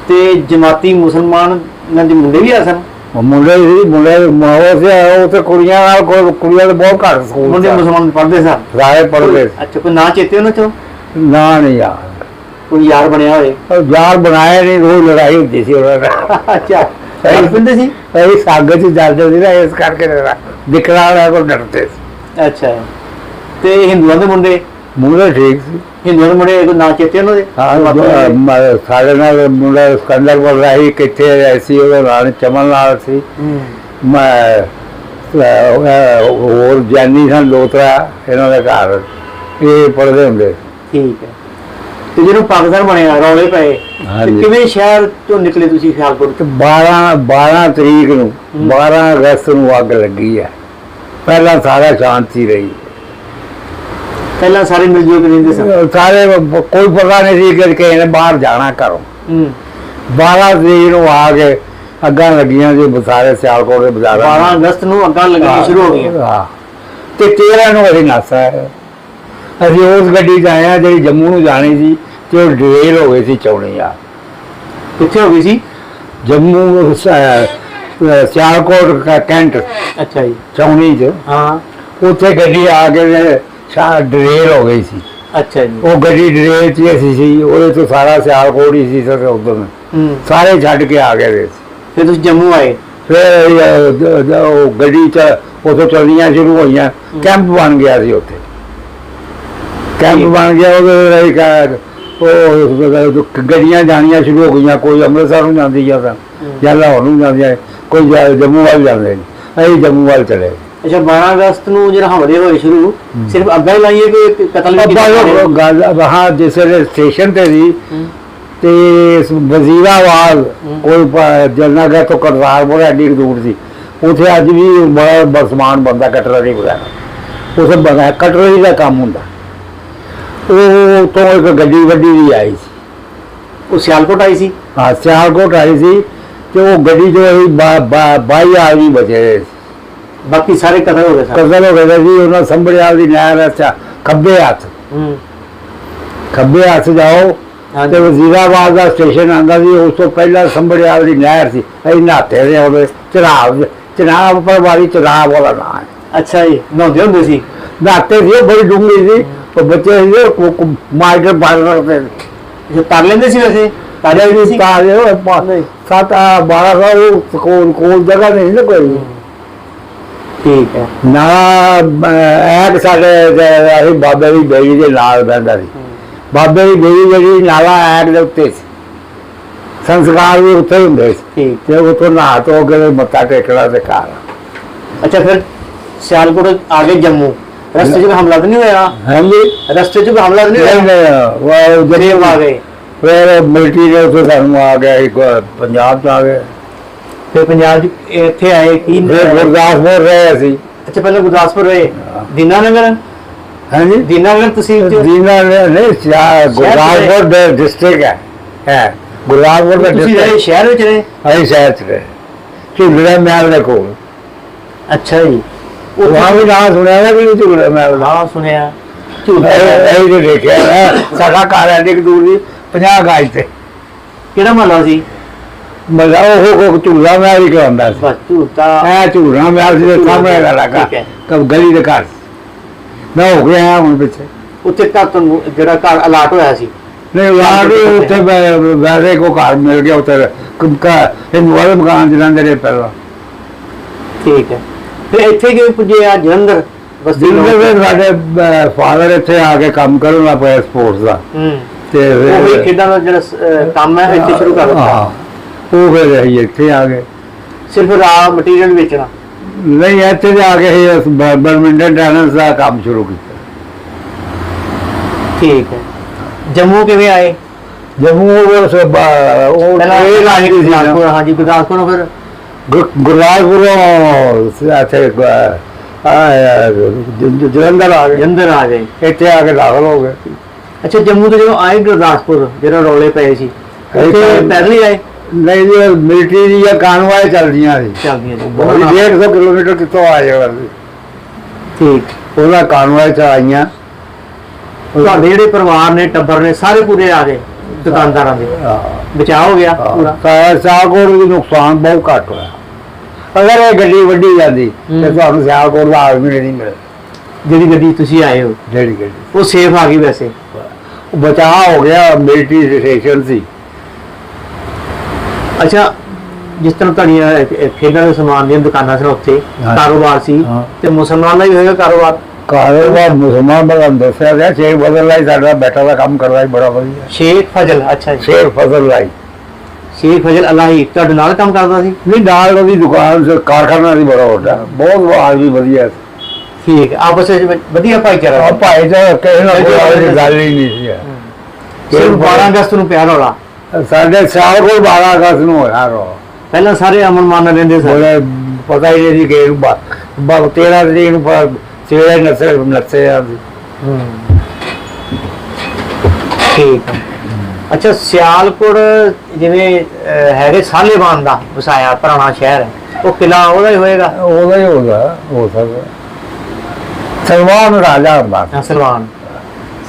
Speaker 1: ਤੇ ਜਮਾਤੀ ਮੁਸਲਮਾਨ ਦੇ ਮੁੰਡੇ ਵੀ ਆ ਸਨ?
Speaker 2: ਉਹ ਮੁੰਡੇ ਸੀ ਮੁੰਡੇ ਮਾਹੌਲ ਸੀ ਉਹ ਤੇ ਕੁੜੀਆਂ ਨਾਲ ਕੋਈ ਕੁੜੀਆਂ ਦੇ ਬਹੁਤ ਘੱਟ ਸਕੂਲ
Speaker 1: ਮੁੰਡੇ ਮੁਸਲਮਾਨ ਪੜ੍ਹਦੇ ਸਨ?
Speaker 2: ਸਾਰੇ ਪੜ੍ਹਦੇ।
Speaker 1: ਅੱਛਾ ਕੋਈ ਨਾਂ ਚੇਤੇ ਉਹਨਾਂ ਚੋਂ?
Speaker 2: ਨਾ ਨਹੀਂ ਯਾਰ
Speaker 1: ਕੋਈ ਯਾਰ ਬਣਿਆ ਹੋਏ?
Speaker 2: ਯਾਰ ਬਣਾਏ ਨਹੀਂ ਰੋਜ਼ ਲੜਾਈ ਹੁੰਦੀ ਸੀ ਉਹਨਾਂ ਨਾਲ।
Speaker 1: ਅੱਛਾ ਸਹੀ ਪਿੰਦੇ ਸੀ?
Speaker 2: ਇਹ ਸਾਗਤ ਚ ਜਾਂਦੇ ਸੀ ਨਾ ਇਸ ਕਰਕੇ ਦਿਖਣਾ ਵਾਲਾ ਕੋ ਡਰਦੇ ਸੀ।
Speaker 1: ਅੱਛਾ। ਤੇ ਹਿੰਦੂਆਂ ਦੇ ਮੁੰਡੇ?
Speaker 2: ਮੁੰਡੇ ਠੀਕ ਸੀ।
Speaker 1: ਹਿੰਦੂਆਂ ਦੇ ਮੁੰਡੇ ਕੋਈ ਨਾਂ ਚੇਤੇ ਉਹਨਾਂ ਦੇ?
Speaker 2: ਹਾਂ ਜੋ, ਅਹ, ਮ- ਸਾਡੇ ਨਾਲ ਮੁੰਡਾ ਸਕੰਦਰ ਬੋਲ ਰਹੀ ਕਿੱਥੇ ਐਸੀ ਉਹਦਾ ਨਾਲ ਚਮਨ ਨਾਲ ਸੀ।
Speaker 1: ਹੂੰ।
Speaker 2: ਮੈਂ ਅਹ, ਅਹ, ਹੋਰ ਜਾਨੀ ਸਨ ਲੋਤਰਾ ਇਹਨਾਂ ਦੇ ਘਰ। ਇਹ ਪੜਦੇ ਹੁੰਦੇ।
Speaker 1: ਠੀਕ ਹੈ। ਤੇ ਜਦੋਂ ਪਾਕਿਸਤਾਨ ਬਣਿਆ ਰੌਲੇ ਪਏ। ਤੇ
Speaker 2: ਹਾਂਜੀ।
Speaker 1: ਕਿਵੇਂ ਸ਼ਹਿਰ ਤੋਂ ਨਿਕਲੇ ਤੁਸੀਂ ਖਿਆਲਪੁਰ
Speaker 2: ਤੇ 12 12 ਤਰੀਕ ਨੂੰ
Speaker 1: ਹੂੰ।
Speaker 2: 12 ਅਗਸਤ ਨੂੰ ਅੱਗ ਲੱਗੀ ਹੈ। ਪਹਿਲਾਂ ਸਾਰਾ ਸ਼ਾਂਤੀ ਰਹੀ।
Speaker 1: ਪਹਿਲਾਂ ਸਾਰੇ ਮਿਲ ਜੁਲ ਕੇ ਰਹਿੰਦੇ ਸਨ?
Speaker 2: ਸਾਰੇ ਕੋਈ ਪਤਾ ਨਹੀਂ ਸੀ ਕਿ ਕਿਸੇ ਨੇ ਬਾਹਰ ਜਾਣਾ ਘਰੋਂ।
Speaker 1: ਹੂੰ।
Speaker 2: 12 ਤਰੀਕ ਨੂੰ ਆ ਕੇ ਅੱਗਾਂ ਲੱਗੀਆਂ ਜੀ ਸਾਰੇ ਸਿਆਲਕੋਟ ਦੇ ਬਾਜ਼ਾਰਾਂ
Speaker 1: 12 ਅਗਸਤ ਨੂੰ ਅੱਗਾਂ ਲੱਗਣੀਆਂ ਸ਼ੁਰੂ ਹੋ ਗਈਆਂ।
Speaker 2: ਹਾਂ। ਤੇ 13 ਨੂੰ ਅਸੀਂ ਨਾਸਾ ਅਸੀਂ ਉਸ ਗੱਡੀ 'ਚ ਆਏ ਹਾਂ ਜਿਹੜੀ ਜੰਮੂ ਨੂੰ ਜਾਣੀ ਸੀ ਤੇ ਉਹ ਡਰੇਲ ਹੋ ਗਈ ਸੀ ਚੌਣੀ ਆ
Speaker 1: ਕਿੱਥੇ ਹੋ ਗਈ ਸੀ?
Speaker 2: ਜੰਮੂ ਅਹ ਸਿਆਲਕੋਟ ਕਾ ਕੈਂਟ
Speaker 1: ਅੱਛਾ ਜੀ।
Speaker 2: ਚੌਣੀ 'ਚ।
Speaker 1: ਹਾਂ।
Speaker 2: ਉੱਥੇ ਗੱਡੀ ਆ ਕੇ ਸ਼ਾ ਡਰੇਲ ਹੋ ਗਈ ਸੀ।
Speaker 1: ਅੱਛਾ ਜੀ।
Speaker 2: ਉਹ ਗੱਡੀ ਡਰੇਲ 'ਚ ਹੀ ਅਸੀਂ ਸੀ ਉਹਦੇ ਤੋਂ ਸਾਰਾ ਸਿਆਲਕੋਟ ਹੀ ਸੀ ਸਰ ਉਦੋਂ
Speaker 1: ਹੂੰ।
Speaker 2: ਸਾਰੇ ਛੱਡ ਕੇ ਆ ਗਏ ਦੇ
Speaker 1: ਫਿਰ ਤੁਸੀਂ ਜੰਮੂ ਆਏ?
Speaker 2: ਫਿਰ ਇਹ ਜ- ਜ- ਉਹ ਗੱਡੀ 'ਚ ਉਥੋਂ ਚੱਲਣੀਆਂ ਸ਼ੁਰੂ ਹੋਈਆਂ। ਕੈਂਪ ਬਣ ਗਿਆ ਸੀ ਉੱਥੇ। ਕੈਂਪ
Speaker 1: ਠੀਕ।
Speaker 2: ਬਣ ਗਿਆ ਉਹਦੇ ਲਈ ਕਾ- ਉਹ ਗੱਡੀਆਂ ਜਾਣੀਆਂ ਸ਼ੁਰੂ ਹੋ ਗਈਆਂ। ਕੋਈ ਅੰਮ੍ਰਿਤਸਰ ਨੂੰ ਜਾਂਦੀ ਆ ਤਾਂ ਜਾਂ ਲਾਹੌਰ ਨੂੰ ਜਾਂਦੀਆਂ ਕੋਈ ਜਾ- ਜੰਮੂ ਵੱਲ ਜਾਂਦੇ ਨੇ ਅਸੀਂ ਜੰਮੂ ਵੱਲ ਚਲੇ
Speaker 1: ਅੱਛਾ 12 ਅਗਸਤ ਨੂੰ ਜਿਹੜਾ ਹਮਲੇ ਹੋਏ ਸ਼ੁਰੂ ਸਿਰਫ ਅੱਗਾ ਹੀ ਲਾਈਏ ਕਿ ਕਤਲ ਵੀ
Speaker 2: ਅੱਬਾ
Speaker 1: ਕੀਤਾ
Speaker 2: ਉਹ ਗੱਲ ਹਾਂ ਜਿਸ ਵੇਲੇ ਸਟੇਸ਼ਨ ਤੇ ਸੀ
Speaker 1: ਹੂੰ।
Speaker 2: ਤੇ ਵਜ਼ੀਰਾਬਾਦ ਕੋਈ ਜਲਨਾਗਰ ਤੋਂ ਕਰਤਾਰਪੁਰ ਐਡੀ ਕੁ ਦੂਰ ਸੀ। ਉਥੇ ਅੱਜ ਵੀ ਬੜਾ ਬਸਮਾਨ ਬੰਦਾ ਕਟਲਰੀ ਵਗੈਰਾ। ਉਥੇ ਬਗਾ ਕਟਲਰੀ ਦਾ ਕੰਮ ਹੁੰਦਾ। ਉਹ ਤੋਂ ਇੱਕ ਗੱਡੀ ਵੱਡੀ ਵੀ ਆਈ ਸੀ।
Speaker 1: ਉਹ ਸਿਆਲਕੋਟ ਆਈ ਸੀ?
Speaker 2: ਹਾਂ ਸਿਆਲਕੋਟ ਆਈ ਸੀ। ਤੇ ਉਹ ਗੱਡੀ ਜੋ ਅਸੀਂ ਬਾ- ਬਾਈ ਆਦਮੀ ਬਚੇ।
Speaker 1: ਬਾਕੀ ਸਾਰੇ ਕਤਲ ਹੋ ਗਏ ਸਰ।
Speaker 2: ਕਤਲ ਹੋ ਗਿਆ ਸੀ ਉਹਨਾਂ ਸੰਭੜਿਆਲ ਦੀ ਨਹਿਰ ਅੱਛਾ ਖੱਬੇ ਹੱਥ।
Speaker 1: ਹੂੰ।
Speaker 2: ਖੱਬੇ ਹੱਥ ਜਾਓ ਤੇ ਵਜ਼ੀਰਾਬਾਦ ਦਾ ਸਟੇਸ਼ਨ ਆਂਦਾ ਸੀ ਉਸ ਤੋਂ ਪਹਿਲਾਂ ਸੰਭੜਿਆਲ ਦੀ ਨਹਿਰ ਸੀ। ਅਸੀਂ ਨਹਾਤੇ ਰਹੇ ਉਹਦੇ ਚਨਾਬ ਚਨਾਬ ਪਰ ਵਾਲੀ ਚਨਾਬ ਵਾਲਾ ਨਾਂ ਹੈ।
Speaker 1: ਅੱਛਾ ਜੀ ਨਹਾਉਂਦੇ ਹੁੰਦੇ ਸੀ।
Speaker 2: ਨਹਾਤੇ ਸੀ ਬੜੀ ਡੂੰਘੀ ਸੀ ਉਹ ਬੱਚੇ ਸੀ ਕੇ ਪਾਰ ਰੱਖਦੇ
Speaker 1: ਜੇ ਤਰ ਲੈਂਦੇ ਸੀ ਵੈਸੇ? ਤਾਰਿਆ ਵੀ ਸੀ
Speaker 2: ਤਾਂ ਇਹ ਪਾ-
Speaker 1: ਨਹੀਂ।
Speaker 2: ਸੱਤ ਆ 12 ਉਹ ਕੋਲ ਕੋਲ ਜਗ੍ਹਾ ਨਹੀਂ ਨਾ ਕੋਈ।
Speaker 1: ਠੀਕ ਹੈ।
Speaker 2: ਨਾ ਐਕ ਸਾਡੇ ਦੇ- ਅਸੀਂ ਬਾਬੇ ਦੀ ਬੇੜੀ ਦੇ ਨਾਲ ਬਹਿੰਦਾ ਸੀ। ਬਾਬੇ ਦੀ ਬੇੜੀ ਜਿਹੜੀ ਨਾਲਾ ਐਕ ਦੇ ਉੱਤੇ ਸੀ। ਸੰਸਕਾਰ ਵੀ ਉੱਥੇ ਹੀ ਹੁੰਦੇ ਸੀ।
Speaker 1: ਠੀਕ।
Speaker 2: ਤੇ ਉਥੋਂ ਨਹਾ ਧੋ ਕੇ ਤੇ ਮੱਥਾ ਟੇਕਣਾ ਤੇ ਘਰ।
Speaker 1: ਅੱਛਾ ਫਿਰ ਸਿਆਲਕੋਟ ਆ ਗਏ ਜੰਮੂ। ਰਸਤੇ 'ਚ ਕੋਈ ਹਮਲਾ ਤਾਂ ਨਹੀਂ ਹੋਇਆ?
Speaker 2: ਹਾਂਜੀ।
Speaker 1: ਰਸਤੇ 'ਚ ਕੋਈ ਹਮਲਾ ਤਾਂ ਨਹੀਂ ਹੋਇਆ?
Speaker 2: ਉਹ
Speaker 1: ਜਰੀਏ ਆ ਗਏ।
Speaker 2: ਫਿਰ ਮਿਲਟਰੀ ਨੇ ਉੱਥੇ ਸਾਨੂੰ ਆ ਗਿਆ ਇੱਕ ਪੰਜਾਬ ਚ ਆ ਗਏ
Speaker 1: ਫਿਰ ਪੰਜਾਬ 'ਚ ਇੱਥੇ ਆਏ ਕੀ
Speaker 2: ਫਿਰ ਗੁਰਦਾਸਪੁਰ ਰਹੇ ਅਸੀਂ।
Speaker 1: ਅੱਛਾ ਪਹਿਲਾਂ ਗੁਰਦਾਸਪੁਰ ਰਹੇ। ਦੀਨਾਨਗਰ?
Speaker 2: ਹਾਂਜੀ।
Speaker 1: ਦੀਨਾਨਗਰ ਤਹਿਸੀਲ 'ਚ
Speaker 2: ਦੀਨਾ ਨੇ ਨਹੀਂ ਗੁਰਦਾਸਪੁਰ ਦੇ ਡਿਸਟ੍ਰਿਕਟ ਹੈ। ਹੈ। ਗੁਰਦਾਸਪੁਰ ਦਾ
Speaker 1: ਤੁਸੀਂ ਰਹੇ
Speaker 2: ਡਿਸਟ੍ਰਿਕਟ
Speaker 1: ਸ਼ਹਿਰ ਵਿੱਚ ਰਹੇ?
Speaker 2: ਅਸੀਂ ਸ਼ਹਿਰ ਚ ਰਹੇ। ਝੁੱਲੜਾ ਮਹਿਲ ਦੇ ਕੋਲ।
Speaker 1: ਅੱਛਾ ਜੀ।
Speaker 2: ਵਹਾਂ ਵੀ ਨਾਮ ਸੁਣਿਆ ਨਾ ਕਿ ਝੁੱਲੜਾ ਮਹਿਲ ਦਾ।
Speaker 1: ਹਾਂ ਸੁਣਿਆ।
Speaker 2: ਇਹ ਇਹ ਦੇਖਿਆ ਨਾ। ਸਾਡਾ ਘਰ ਹੈ ਇੱਕ ਦੂਰ ਦੀ। 50 ਗਾਜ ਤੇ।
Speaker 1: ਕਿਹੜਾ ਮਹੱਲਾ ਸੀ?
Speaker 2: ਮਜ਼ਾ ਉਹ ਉਹ ਝੂਲਾ ਮਹਿਲ ਹੀ ਕਰਾਉਂਦਾ ਸੀ।
Speaker 1: ਬਸ ਝੂਟਾ
Speaker 2: ਐ ਝੂਲਾ ਮਹਿਲ ਸੀ ਤੇ ਸਾਹਮਣੇ ਦਾ ਲੱਗਾ। ਕਬ ਗਲੀ ਦੇ ਘਰ। ਮੈਂ ਹੋ ਗਿਆ ਹੁਣ ਪਿੱਛੇ।
Speaker 1: ਉੱਥੇ ਘਰ ਤੁਹਾਨੂੰ ਜਿਹੜਾ ਘਰ ਅਲਾਟ ਹੋਇਆ ਸੀ?
Speaker 2: ਨਹੀਂ ਯਾਰ ਉੱਥੇ ਵੈ- ਵੈਸੇ ਕੋ ਘਰ ਮਿਲ ਗਿਆ ਉੱਥੇ। ਕਾ ਇਹ ਵਾਲੇ ਮਕਾਨ ਜਲੰਧਰ ਦੇ ਪਹਿਲਾਂ।
Speaker 1: ਠੀਕ ਹੈ। ਫਿਰ ਇੱਥੇ ਕਿਵੇਂ ਪੁੱਜੇ ਆ? ਜਲੰਧਰ
Speaker 2: ਜਿੰਨੇ ਵੀ ਸਾਡੇ ਫਾਦਰ ਇੱਥੇ ਆ ਕੇ ਕੰਮ ਕਰਨ ਲੱਗ ਪਏ ਸਪੋਰਟਸ ਦਾ।
Speaker 1: ਹੂੰ।
Speaker 2: ਤੇ
Speaker 1: ਉਹ ਵੀ
Speaker 2: ਫਿਰ
Speaker 1: ਖੇਡਾਂ ਦਾ ਜਿਹੜਾ ਅਹ, ਕੰਮ ਹੈ ਇੱਥੇ ਸ਼ੁਰੂ ਕਰ ਦਿੱਤਾ।
Speaker 2: ਹਾਂ ਉਹ ਫਿਰ ਅਸੀਂ ਇੱਥੇ ਆ ਗਏ।
Speaker 1: ਸਿਰਫ ਰਾ ਮਟੀਰੀਅਲ ਵੇਚਣਾ?
Speaker 2: ਨਹੀਂ ਇੱਥੇ ਜਾ ਕੇ ਅਸੀਂ ਬੈਡਮਿੰਟਨ ਟੈਨਿਸ ਦਾ ਕੰਮ ਸ਼ੁਰੂ ਕੀਤਾ।
Speaker 1: ਠੀਕ ਹੈ। ਜੰਮੂ ਕਿਵੇਂ ਆਏ?
Speaker 2: ਜੰਮੂ ਉਹ ਸ- ਬ- ਉਹ ਟ੍ਰੇਨ ਆਈ ਸੀ ਨਾ।
Speaker 1: ਗੁਰਦਾਸਪੁਰ ਹਾਂਜੀ ਗੁਰਦਾਸਪੁਰ ਤੋਂ ਫਿਰ?
Speaker 2: ਗੁਰ- ਗੁਰਦਾਸਪੁਰੋਂ ਇੱਥੇ ਗ- ਆ, ਜ- ਜ- ਜਲੰਧਰ ਆ ਗਏ।
Speaker 1: ਆ ਗਏ।
Speaker 2: ਇੱਥੇ ਆ ਕੇ ਦਾਖਲ ਹੋ ਗਏ।
Speaker 1: ਅੱਛਾ ਜੰਮੂ ਤੋਂ ਜਦੋਂ ਆਏ ਗੁਰਦਾਸਪੁਰ ਜਿਹੜਾ ਰੌਲੇ ਪਏ ਸੀ ਪੈਦਲ ਹੀ ਆਏ?
Speaker 2: ਨਹੀਂ ਜੀ ਮਿਲਟਰੀ ਦੀਆਂ ਕਾਨਵਾਏ ਚੱਲਦੀਆਂ ਸੀ
Speaker 1: ਚੱਲਦੀਆਂ ਸੀ
Speaker 2: ਬਹੁਤ 150 ਕਿਲੋਮੀਟਰ ਕਿੱਥੋਂ ਆ ਜਾਏਗਾ
Speaker 1: ਠੀਕ।
Speaker 2: ਉਹਦਾ ਕਾਨਵਾਏ ਚ ਆਈਆਂ।
Speaker 1: ਤੁਹਾਡੇ ਜਿਹੜੇ ਪਰਿਵਾਰ ਨੇ ਟੱਬਰ ਨੇ ਸਾਰੇ ਪੂਰੇ ਆ ਗਏ ਦੁਕਾਨਦਾਰਾਂ ਦੇ। ਬਚਾਅ ਹੋ ਗਿਆ ਪੂਰਾ।
Speaker 2: ਸਾਗੋਰ ਵੀ ਨੁਕਸਾਨ ਬਹੁਤ ਘੱਟ ਹੋਇਆ। ਅਗਰ ਇਹ ਗੱਡੀ ਵੱਡੀ ਜਾਂਦੀ ਤੇ
Speaker 1: ਹੂੰ।
Speaker 2: ਤੁਹਾਨੂੰ ਸਿਆਲਕੋਟ ਦਾ ਆਦਮੀ ਨਹੀਂ ਮਿਲੇ।
Speaker 1: ਜਿਹੜੀ ਗੱਡੀ ਤੁਸੀਂ ਆਏ ਹੋ
Speaker 2: ਜਿਹੜੀ ਗੱਡੀ।
Speaker 1: ਉਹ ਸੇਫ ਆ ਗਈ ਵੈਸੇ।
Speaker 2: ਬਚਾਅ ਹੋ ਗਿਆ ਮਿਲਟਰੀ ਸਟੇਸ਼ਨ ਸੀ।
Speaker 1: ਅੱਛਾ ਜਿਸ ਤਰ੍ਹਾਂ ਤੁਹਾਡੀਆਂ ਖੇਡਾਂ ਦੇ ਸਮਾਨ ਦੀਆਂ ਦੁਕਾਨਾਂ ਸਨ ਉੱਥੇ
Speaker 2: ਹਾਂ।
Speaker 1: ਕਾਰੋਬਾਰ ਸੀ
Speaker 2: ਹਾਂ।
Speaker 1: ਤੇ ਮੁਸਲਮਾਨ ਦਾ ਵੀ ਹੋਏਗਾ ਕਾਰੋਬਾਰ?
Speaker 2: ਕਾਰੋਬਾਰ ਮੁਸਲਮਾਨ ਬੜਾ ਦੱਸਿਆ ਗਿਆ ਸ਼ੇਖ ਫਜ਼ਲ ਲਾਈ ਸਾਡਾ ਬੇਟਾ ਦਾ ਕੰਮ ਕਰਦਾ ਸੀ ਬੜਾ ਵਧੀਆ।
Speaker 1: ਸ਼ੇਖ ਫਜ਼ਲ ਅੱਛਾ ਜੀ।
Speaker 2: ਸ਼ੇਖ ਫਜ਼ਲ ਲਾਈ।
Speaker 1: ਸ਼ੇਖ ਫਜ਼ਲ ਅਲਾਹੀ ਤੁਹਾਡੇ ਨਾਲ ਕੰਮ ਕਰਦਾ ਸੀ?
Speaker 2: ਨਹੀਂ ਨਾਲ ਉਹਦੀ ਦੁਕਾਨ ਸੀ ਕਾਰਖਾਨਾ ਸੀ ਬੜਾ ਵੱਡਾ ਬਹੁਤ ਆਦਮੀ ਵਧੀਆ ਸੀ।
Speaker 1: ਠੀਕ ਹੈ, ਆਪਸ ਵਿੱਚ ਵਧੀਆ ਭਾਈਚਾਰਾ
Speaker 2: ਆ। ਭਾਈ ਤਾਂ ਕਿਸੇ ਨਾਲ ਕੋਈ ਇਹੋ ਜਿਹੀ ਗੱਲ ਹੀ ਨਹੀਂ ਸੀ।
Speaker 1: ਸਿਰਫ 12 ਅਗਸਤ ਨੂੰ ਪਿਆਰ ਹੋਲਾ
Speaker 2: ਸਾਡੇ ਸਾਲ ਕੋਲ 12 ਅਗਸਤ ਨੂੰ ਹੋਇਆ ਰੋ।
Speaker 1: ਪਹਿਲਾਂ ਸਾਰੇ ਅਮਨ ਮਾਨ ਰਹਿੰਦੇ ਸਨ
Speaker 2: ਪਤਾ ਹੀ ਨਹੀਂ ਕਿ ਬਾ- ਬਾ- 13 ਤਰੀਕ ਨੂੰ ਪ- ਸਵੇਰੇ ਨੱਸੇ ਨੱਸੇ ਆ
Speaker 1: ਹੂੰ। ਠੀਕ ਹੈ। ਅੱਛਾ ਸਿਆਲਕੋਟ ਜਿਵੇਂ ਅਹ, ਹੈਗੇ ਸਾਲੇਵਾਨ ਦਾ ਵਸਾਇਆ ਪੁਰਾਣਾ ਸ਼ਹਿਰ ਹੈ। ਉਹ ਕਿਲਾ ਉਹਦਾ ਹੀ ਹੋਏਗਾ?
Speaker 2: ਉਹਦਾ ਹੀ ਹੋਗਾ ਹੋ ਸਕਦਾ। ਸਲਮਾਨ ਰਾਜਾ ਹੁੰਦਾ।
Speaker 1: ਹਾਂ, ਸਲਵਾਨ